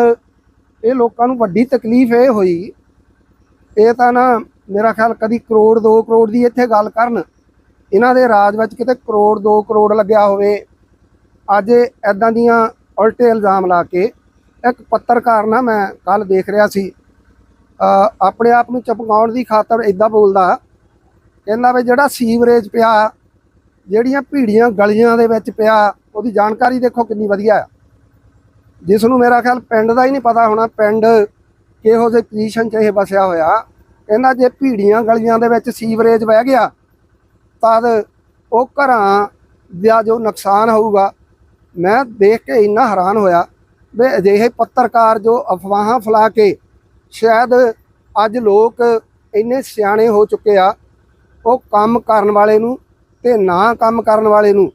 ਇਹ ਲੋਕਾਂ ਨੂੰ ਵੱਡੀ ਤਕਲੀਫ ਇਹ ਹੋਈ। ਇਹ ਤਾਂ ਨਾ ਮੇਰਾ ਖਿਆਲ ਕਦੀ ਕਰੋੜ 2 ਕਰੋੜ ਦੀ ਇੱਥੇ ਗੱਲ ਕਰਨ। ਇਹਨਾਂ ਦੇ ਰਾਜ ਵਿੱਚ ਕਿਤੇ ਕਰੋੜ 2 ਕਰੋੜ ਲੱਗਿਆ ਹੋਵੇ। ਅੱਜ ਐਦਾਂ ਦੀਆਂ ਉਲਟੇ ਇਲਜ਼ਾਮ ਲਾ ਕੇ ਇੱਕ ਪੱਤਰਕਾਰ ਨਾ ਮੈਂ ਕੱਲ ਦੇਖ ਰਿਹਾ ਸੀ। ਆਪਣੇ ਆਪ ਨੂੰ ਚਪਕਾਉਣ ਦੀ ਖਾਤਰ ਇਦਾਂ ਬੋਲਦਾ, ਕਹਿੰਦਾ ਵੀ ਜਿਹੜਾ ਸੀਵਰੇਜ ਪਿਆ, ਜਿਹੜੀਆਂ ਭੀੜੀਆਂ ਗਲੀਆਂ ਦੇ ਵਿੱਚ ਪਿਆ, ਉਹਦੀ ਜਾਣਕਾਰੀ ਦੇਖੋ ਕਿੰਨੀ ਵਧੀਆ ਆ। ਜਿਸ ਨੂੰ ਮੇਰਾ ਖਿਆਲ ਪਿੰਡ ਦਾ ਹੀ ਨਹੀਂ ਪਤਾ ਹੋਣਾ, ਪਿੰਡ ਕਿਹੋ ਜਿਹੇ ਪੋਜੀਸ਼ਨ 'ਚ ਇਹ ਵਸਿਆ ਹੋਇਆ। ਕਹਿੰਦਾ ਜੇ ਭੀੜੀਆਂ ਗਲੀਆਂ ਦੇ ਵਿੱਚ ਸੀਵਰੇਜ ਵਹਿ ਗਿਆ, ਤਦ ਉਹ ਘਰਾਂ ਦਾ ਜੋ ਨੁਕਸਾਨ ਹੋਊਗਾ, ਮੈਂ ਦੇਖ ਕੇ ਇੰਨਾ ਹੈਰਾਨ ਹੋਇਆ ਵੀ ਅਜਿਹੇ ਪੱਤਰਕਾਰ ਜੋ ਅਫਵਾਹਾਂ ਫੈਲਾ ਕੇ ਸ਼ਾਇਦ ਅੱਜ ਲੋਕ ਇੰਨੇ ਸਿਆਣੇ ਹੋ ਚੁੱਕੇ ਆ, ਉਹ ਕੰਮ ਕਰਨ ਵਾਲੇ ਨੂੰ ਤੇ ਨਾ ਕੰਮ ਕਰਨ ਵਾਲੇ ਨੂੰ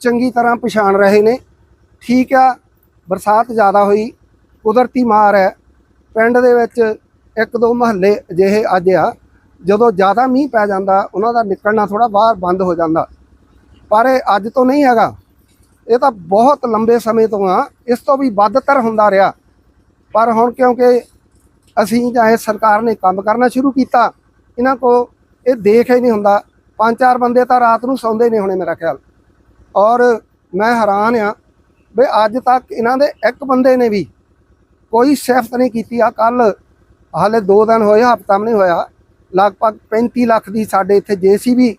ਚੰਗੀ ਤਰ੍ਹਾਂ ਪਛਾਣ ਰਹੇ ਨੇ। ਠੀਕ ਆ, ਬਰਸਾਤ ਜ਼ਿਆਦਾ ਹੋਈ, ਕੁਦਰਤੀ ਮਾਰ ਹੈ। ਪਿੰਡ ਦੇ ਵਿੱਚ ਇੱਕ ਦੋ ਮਹੱਲੇ ਅਜਿਹੇ ਅੱਜ ਆ, ਜਦੋਂ ਜ਼ਿਆਦਾ ਮੀਂਹ ਪੈ ਜਾਂਦਾ, ਉਹਨਾਂ ਦਾ ਨਿਕਲਣਾ ਥੋੜਾ ਬਾਹਰ ਬੰਦ ਹੋ ਜਾਂਦਾ। ਪਰ ਇਹ ਅੱਜ ਤੋਂ ਨਹੀਂ ਹੈਗਾ। ਇਹ ਤਾਂ ਬਹੁਤ ਲੰਬੇ ਸਮੇਂ ਤੋਂ ਆ, ਇਸ ਤੋਂ ਵੀ ਵੱਧਤਰ ਹੁੰਦਾ ਰਿਹਾ। ਪਰ ਹੁਣ ਕਿਉਂਕਿ ਅਸੀਂ ਚਾਹੇ ਸਰਕਾਰ ਨੇ ਕੰਮ ਕਰਨਾ ਸ਼ੁਰੂ ਕੀਤਾ, ਇਹਨਾਂ ਕੋ ਇਹ ਦੇਖ ਹੀ ਨਹੀਂ ਹੁੰਦਾ। ਪੰਜ ਚਾਰ ਬੰਦੇ ਤਾਂ ਰਾਤ ਨੂੰ ਸੌਂਦੇ ਨਹੀਂ ਹੋਣੇ ਮੇਰਾ ਖਿਆਲ। ਔਰ ਮੈਂ ਹੈਰਾਨ ਆ ਵੀ ਅੱਜ ਤੱਕ ਇਹਨਾਂ ਦੇ ਇੱਕ ਬੰਦੇ ਨੇ ਵੀ ਕੋਈ ਸਿਫਤ ਨਹੀਂ ਕੀਤੀ। ਆ ਕੱਲ ਹਾਲੇ 2 ਦਿਨ ਹੋਏ, ਹਫਤਾ ਵੀ ਨਹੀਂ ਹੋਇਆ। ਲਗਭਗ 35 ਲੱਖ ਦੀ ਸਾਡੇ ਇੱਥੇ ਜੀਸੀਬੀ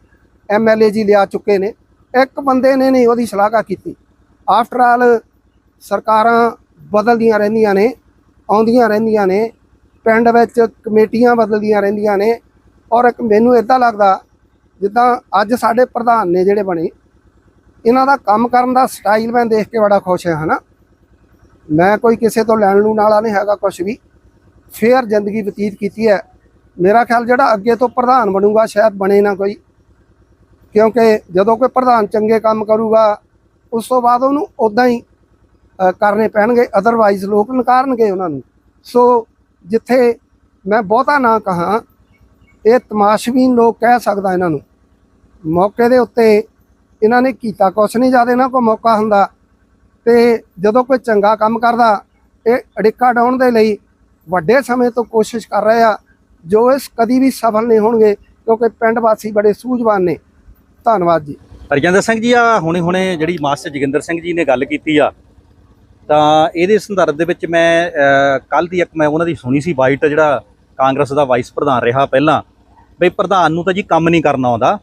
ਐਮਐਲਏ ਜੀ ਲਿਆ ਚੁੱਕੇ ਨੇ। ਇੱਕ ਬੰਦੇ ਨੇ ਨਹੀਂ ਉਹਦੀ ਸ਼ਲਾਘਾ ਕੀਤੀ। ਆਫਟਰ ਆਲ ਸਰਕਾਰਾਂ ਬਦਲਦੀਆਂ ਰਹਿੰਦੀਆਂ ਨੇ, ਆਉਂਦੀਆਂ ਰਹਿੰਦੀਆਂ ਨੇ। ਪਿੰਡ ਵਿੱਚ ਕਮੇਟੀਆਂ ਬਦਲਦੀਆਂ ਰਹਿੰਦੀਆਂ ਨੇ ਔਰ ਇੱਕ ਮੈਨੂੰ ਇਦਾਂ ਲੱਗਦਾ ਜਿੱਦਾਂ ਅੱਜ ਸਾਡੇ ਪ੍ਰਧਾਨ ਨੇ ਜਿਹੜੇ ਬਣੇ, ਇਹਨਾਂ ਦਾ ਕੰਮ ਕਰਨ ਦਾ ਸਟਾਈਲ ਮੈਂ ਦੇਖ ਕੇ ਬੜਾ ਖੁਸ਼ ਹਾਂ, ਹਨਾ? ਮੈਂ ਕੋਈ ਕਿਸੇ ਤੋਂ ਲੈਣ ਲੂਣ ਵਾਲਾ ਨਹੀਂ ਹੈਗਾ ਕੁਝ ਵੀ। ਫੇਰ ਜ਼ਿੰਦਗੀ ਬਤੀਤ ਕੀਤੀ ਹੈ। ਮੇਰਾ ਖਿਆਲ ਜਿਹੜਾ ਅੱਗੇ ਤੋਂ ਪ੍ਰਧਾਨ ਬਣੂਗਾ ਸ਼ਾਇਦ ਬਣੇ ਨਾ ਕੋਈ। ਕਿਉਂਕਿ ਜਦੋਂ ਕੋਈ ਪ੍ਰਧਾਨ ਚੰਗੇ ਕੰਮ ਕਰੂਗਾ, ਉਸ ਤੋਂ ਬਾਅਦ ਉਹਨੂੰ ਉਦਾਂ ਹੀ ਕਰਨੇ ਪੈਣਗੇ ਅਦਰਵਾਈਜ਼ ਲੋਕ ਨਕਾਰਨਗੇ ਉਹਨਾਂ ਨੂੰ। ਸੋ ਜਿੱਥੇ ਮੈਂ ਬਹੁਤਾ ਨਾ ਕਹਾ, ਇਹ ਤਮਾਸ਼ਬੀਨ ਲੋਕ ਕਹਿ ਸਕਦਾ ਇਹਨਾਂ ਨੂੰ। ਮੌਕੇ ਦੇ ਉੱਤੇ ਇਹਨਾਂ ਨੇ ਕੀਤਾ, ਕੁਛ ਨਹੀਂ ਜ਼ਿਆਦਾ ਇਹਨਾਂ ਕੋਲ ਮੌਕਾ ਹੁੰਦਾ। ਤੇ ਜਦੋਂ ਕੋਈ ਚੰਗਾ ਕੰਮ ਕਰਦਾ, ਇਹ ਅੜਿੱਕਾ ਡਾਉਣ ਦੇ ਲਈ ਵੱਡੇ ਸਮੇਂ ਤੋਂ ਕੋਸ਼ਿਸ਼ ਕਰ ਰਹੇ ਆ, ਜੋ ਇਸ ਕਦੀ ਵੀ ਸਫਲ ਨਹੀਂ ਹੋਣਗੇ, ਕਿਉਂਕਿ ਪਿੰਡ ਵਾਸੀ ਬੜੇ ਸੂਝਵਾਨ ਨੇ। ਧੰਨਵਾਦ ਜੀ। ਹਰਜਿੰਦਰ ਸਿੰਘ ਜੀ ਆ ਹੁਣੇ ਹੁਣੇ ਜਿਹੜੀ ਮਾਸਟਰ ਜੋਗਿੰਦਰ ਸਿੰਘ ਜੀ ਨੇ ਗੱਲ ਕੀਤੀ ਆ ਤਾਂ ਇਹਦੇ ਸੰਦਰਭ ਦੇ ਵਿੱਚ ਮੈਂ ਕੱਲ ਦੀ ਇੱਕ ਮੈਂ ਉਹਨਾਂ ਦੀ ਸੁਣੀ ਸੀ ਵਾਈਟ ਜਿਹੜਾ ਕਾਂਗਰਸ ਦਾ ਵਾਈਸ ਪ੍ਰਧਾਨ ਰਿਹਾ ਪਹਿਲਾਂ। ਬਈ ਪ੍ਰਧਾਨ ਨੂੰ ਤਾਂ ਜੀ ਕੰਮ ਨਹੀਂ ਕਰਨਾ ਆਉਂਦਾ।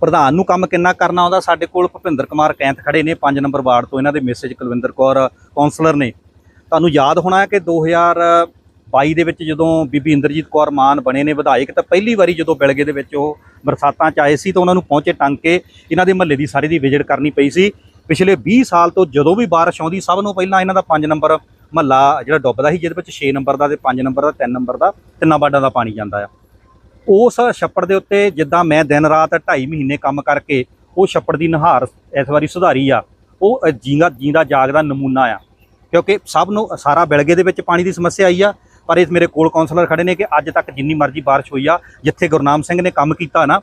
ਪ੍ਰਧਾਨ ਨੂੰ ਕੰਮ ਕਿੰਨਾ ਕਰਨਾ ਆਉਂਦਾ? ਸਾਡੇ ਕੋਲ ਭੁਪਿੰਦਰ ਕੁਮਾਰ ਕੈਂਥ ਖੜੇ ਨੇ 5 ਨੰਬਰ ਵਾਰਡ ਤੋਂ ਇਹਨਾਂ ਦੇ ਮੈਸੇਜ ਕੁਲਵਿੰਦਰ ਕੌਰ ਕਾਉਂਸਲਰ ਨੇ। ਤੁਹਾਨੂੰ ਯਾਦ ਹੋਣਾ ਕਿ 2022 ਦੇ ਵਿੱਚ ਜਦੋਂ ਬੀਬੀ ਇੰਦਰਜੀਤ ਕੌਰ ਮਾਨ ਬਣੇ ਨੇ ਵਿਧਾਇਕ, ਤਾਂ ਪਹਿਲੀ ਵਾਰੀ ਜਦੋਂ ਬਿਲਗੇ ਦੇ ਵਿੱਚ ਉਹ ਬਰਸਾਤਾਂ ਚ ਆਏ ਸੀ, ਤਾਂ ਉਹਨਾਂ ਨੂੰ ਪਹੁੰਚੇ ਟੰਗ ਕੇ ਇਹਨਾਂ ਦੇ ਮਹੱਲੇ ਦੀ ਸਾਰੀ ਦੀ ਵਿਜ਼ਿਟ ਕਰਨੀ ਪਈ ਸੀ। ਪਿਛਲੇ 20 ਸਾਲ ਤੋਂ ਜਦੋਂ ਵੀ ਬਾਰਿਸ਼ ਆਉਂਦੀ ਸਭ ਨੂੰ ਪਹਿਲਾਂ ਇਹਨਾਂ ਦਾ 5 ਨੰਬਰ ਮਹੱਲਾ ਜਿਹੜਾ ਡੁੱਬਦਾ ਸੀ ਜਿਹਦੇ ਵਿੱਚ 6 ਨੰਬਰ ਦਾ ਤੇ 5 ਨੰਬਰ ਦਾ 3 ਨੰਬਰ ਦਾ ਤਿੰਨਾਂ ਬਾਡਾਂ ਦਾ ਪਾਣੀ ਜਾਂਦਾ ਆ। ਉਸ ਛੱਪੜ ਦੇ ਉੱਤੇ ਜਿੱਦਾਂ ਮੈਂ ਦਿਨ ਰਾਤ 2.5 ਮਹੀਨੇ ਕੰਮ ਕਰਕੇ ਉਹ ਛੱਪੜ ਦੀ ਨਹਾਰ ਇਸ ਵਾਰੀ ਸੁਧਾਰੀ ਆ ਉਹ ਅ, ਜੀਂਦਾ ਜੀਂਦਾ ਜਾਗਦਾ ਨਮੂਨਾ ਆ। ਕਿਉਂਕਿ ਸਭ ਨੂੰ ਸਾਰਾ ਬਿਲਗੇ ਦੇ ਵਿੱਚ ਪਾਣੀ ਦੀ ਸਮੱਸਿਆ ਆਈ ਆ ਪਰ ਇਹ ਮੇਰੇ ਕੋਲ ਕਾਉਂਸਲਰ ਖੜੇ ਨੇ ਕਿ ਅੱਜ ਤੱਕ ਜਿੰਨੀ ਮਰਜ਼ੀ ਬਾਰਿਸ਼ ਹੋਈ ਆ ਜਿੱਥੇ ਗੁਰਨਾਮ ਸਿੰਘ ਨੇ ਕੰਮ ਕੀਤਾ ਨਾ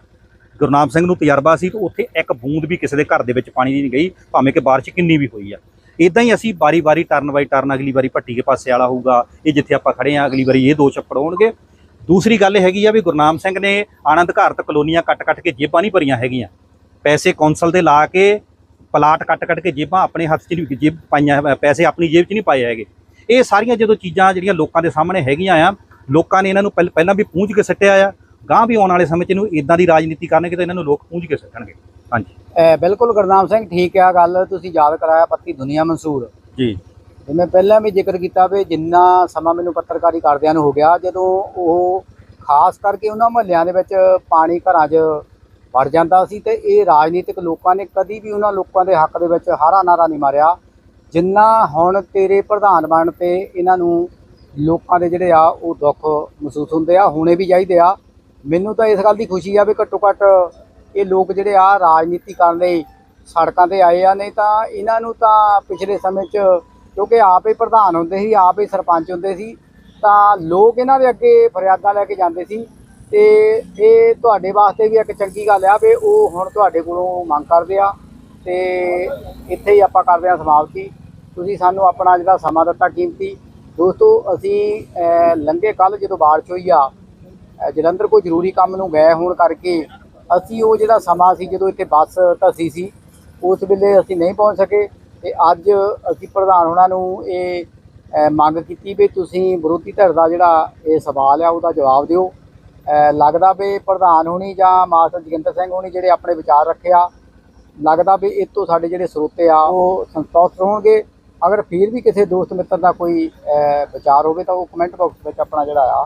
ਗੁਰਨਾਮ ਸਿੰਘ ਨੂੰ ਤਜਰਬਾ ਸੀ ਤੇ ਉੱਥੇ ਇੱਕ ਬੂੰਦ ਵੀ ਕਿਸੇ ਦੇ ਘਰ ਦੇ ਵਿੱਚ ਪਾਣੀ ਦੀ ਨਹੀਂ ਗਈ, ਭਾਵੇਂ ਕਿ ਬਾਰਿਸ਼ ਕਿੰਨੀ ਵੀ ਹੋਈ ਆ। ਇਦਾਂ ਹੀ ਅਸੀਂ ਵਾਰੀ-ਵਾਰੀ ਟਰਨ ਬਾਈ ਟਰਨ, ਅਗਲੀ ਵਾਰੀ ਭੱਟੀ ਦੇ ਪਾਸੇ ਵਾਲਾ ਹੋਊਗਾ, ਇਹ ਜਿੱਥੇ ਆਪਾਂ ਖੜੇ ਆ, ਅਗਲੀ ਵਾਰੀ ਇਹ ਦੋ ਛੱਪੜ ਹੋਣਗੇ। ਦੂਸਰੀ ਗੱਲ ਹੈਗੀ ਆ ਵੀ ਗੁਰਨਾਮ ਸਿੰਘ ਨੇ ਆਨੰਦ ਘਾਰਤ ਕਲੋਨੀਆਂ ਕੱਟ-ਕੱਟ ਕੇ ਜੇਬਾਂ ਨਹੀਂ ਭਰੀਆਂ ਹੈਗੀਆਂ। ਪੈਸੇ ਕੌਂਸਲ ਦੇ ਲਾ ਕੇ ਪਲਾਟ ਕੱਟ-ਕੱਟ ਕੇ ਜੇਬਾਂ ਆਪਣੇ ਹੱਥ 'ਚ ਨਹੀਂ ਜੇਬ ਪਾਈਆਂ ਪੈਸੇ ਆਪਣੀ ਜੇਬ 'ਚ ਨਹੀਂ ਪਾਏ ਹੈਗੇ। ਇਹ ਸਾਰੀਆਂ ਜਦੋਂ ਚੀਜ਼ਾਂ ਜਿਹੜੀਆਂ ਲੋਕਾਂ ਦੇ ਸਾਹਮਣੇ ਹੈਗੀਆਂ ਆ, ਲੋਕਾਂ ਨੇ ਇਹਨਾਂ ਨੂੰ ਪਹਿਲ- ਪਹਿਲਾਂ ਵੀ ਪੂੰਝ ਕੇ ਸੱਟਿਆ ਆ ਗਾਂ ਵੀ ਆਉਣ ਵਾਲੇ ਸਮੇਂ 'ਚ ਇਹਨੂੰ ਇਦਾਂ ਦੀ ਰਾਜਨੀਤੀ ਕਰਨਗੇ ਤਾਂ ਇਹਨਾਂ ਨੂੰ ਲੋਕ ਪੂੰਝ ਕੇ ਸੱਟਣਗੇ ਹਾਂਜੀ। ਬਿਲਕੁਲ ਗੁਰਨਾਮ ਸਿੰਘ ਠੀਕ ਆ ਗੱਲ ਤੁਸੀਂ ਯਾਦ ਕਰਾਇਆ ਪੱਤੀ ਦੁਨੀਆ ਮਨਸੂਰ। ਜੀ। ਜਿਵੇਂ ਪਹਿਲਾਂ ਵੀ ਜ਼ਿਕਰ ਕੀਤਾ ਵੀ ਜਿੰਨਾ ਸਮਾਂ ਮੈਨੂੰ ਪੱਤਰਕਾਰੀ ਕਰਦਿਆਂ ਨੂੰ ਹੋ ਗਿਆ ਜਦੋਂ ਉਹ ਖਾਸ ਕਰਕੇ ਉਹਨਾਂ ਮਹੱਲਿਆਂ ਦੇ ਵਿੱਚ ਪਾਣੀ ਘਰਾਂ 'ਚ ਵੜ ਜਾਂਦਾ ਸੀ ਤੇ ਇਹ ਰਾਜਨੀਤਿਕ ਲੋਕਾਂ ਨੇ ਕਦੀ ਵੀ ਉਹਨਾਂ ਲੋਕਾਂ ਦੇ ਹੱਕ ਦੇ ਵਿੱਚ ਹਾਰਾ ਨਾਰਾ ਨਹੀਂ ਮਾਰਿਆ। ਜਿੰਨਾ ਹੁਣ ਤੇਰੇ ਪ੍ਰਧਾਨ ਬਣ ਤੇ ਇਹਨਾਂ ਨੂੰ ਲੋਕਾਂ ਦੇ ਜਿਹੜੇ ਆ ਉਹ ਦੁੱਖ ਮਹਿਸੂਸ ਹੁੰਦੇ ਆ ਹੁਣੇ ਵੀ ਚਾਹੀਦੇ ਆ। ਮੈਨੂੰ ਤਾਂ ਇਸ ਗੱਲ ਦੀ ਖੁਸ਼ੀ ਆ ਵੀ ਘੱਟੋ ਘੱਟ ਇਹ ਲੋਕ ਜਿਹੜੇ ਆ ਰਾਜਨੀਤੀ ਕਰਨ ਲਈ ਸੜਕਾਂ ਤੇ ਆਏ ਆ, ਨਹੀਂ ਤਾਂ ਇਹਨਾਂ ਨੂੰ ਤਾਂ ਪਿਛਲੇ ਸਮੇਂ 'ਚ ਕਿਉਂਕਿ ਆਪ ਹੀ ਪ੍ਰਧਾਨ ਹੁੰਦੇ ਸੀ, ਆਪ ਹੀ ਸਰਪੰਚ ਹੁੰਦੇ ਸੀ, ਤਾਂ ਲੋਕ ਇਹਨਾਂ ਦੇ ਅੱਗੇ ਫਰਿਆਦਾਂ ਲੈ ਕੇ ਜਾਂਦੇ ਸੀ ਤੇ ਇਹ ਤੁਹਾਡੇ ਵਾਸਤੇ ਵੀ ਇੱਕ ਚੰਗੀ ਗੱਲ ਆ ਵੀ ਉਹ ਹੁਣ ਤੁਹਾਡੇ ਕੋਲੋਂ ਮੰਗ ਕਰਦੇ ਆ ਤੇ ਇੱਥੇ ਹੀ ਆਪਾਂ ਕਰਦੇ ਆ ਸਮਾਪਤੀ। ਤੁਸੀਂ ਸਾਨੂੰ ਆਪਣਾ ਜਿਹੜਾ ਸਮਾਂ ਦਿੱਤਾ ਕੀਮਤੀ, ਦੋਸਤੋ ਅਸੀਂ ਲੰਘੇ ਕੱਲ ਜਦੋਂ ਬਾਰਿਸ਼ ਹੋਈ ਆ ਜਲੰਧਰ ਕੋਈ ਜ਼ਰੂਰੀ ਕੰਮ ਨੂੰ ਗਏ ਹੋਣ ਕਰਕੇ ਅਸੀਂ ਉਹ ਜਿਹੜਾ ਸਮਾਂ ਸੀ ਜਦੋਂ ਇੱਥੇ ਬੱਸ ਧੱਸੀ ਸੀ, ਉਸ ਵੇਲੇ ਅਸੀਂ ਨਹੀਂ ਪਹੁੰਚ ਸਕੇ ਤੇ ਅੱਜ ਅਸੀਂ ਪ੍ਰਧਾਨ ਉਹਨਾਂ ਨੂੰ ਇਹ ਮੰਗ ਕੀਤੀ ਵੀ ਤੁਸੀਂ ਵਿਰੋਧੀ ਧਿਰ ਦਾ ਜਿਹੜਾ ਇਹ ਸਵਾਲ ਆ ਉਹਦਾ ਜਵਾਬ ਦਿਓ। ਲੱਗਦਾ ਵੀ ਪ੍ਰਧਾਨ ਹੋਣੀ ਜਾਂ ਮਾਸਟਰ ਜੋਗਿੰਦਰ ਸਿੰਘ ਹੋਣੀ ਜਿਹੜੇ ਆਪਣੇ ਵਿਚਾਰ ਰੱਖਿਆ ਲੱਗਦਾ ਵੀ ਇਹ ਤੋਂ ਸਾਡੇ ਜਿਹੜੇ ਸਰੋਤੇ ਆ ਉਹ ਸੰਤੁਸ਼ਟ ਹੋਣਗੇ। ਅਗਰ ਫਿਰ ਵੀ ਕਿਸੇ ਦੋਸਤ ਮਿੱਤਰ ਦਾ ਕੋਈ ਵਿਚਾਰ ਹੋਵੇ ਤਾਂ ਉਹ ਕਮੈਂਟ ਬਾਕਸ ਵਿੱਚ ਆਪਣਾ ਜਿਹੜਾ ਆ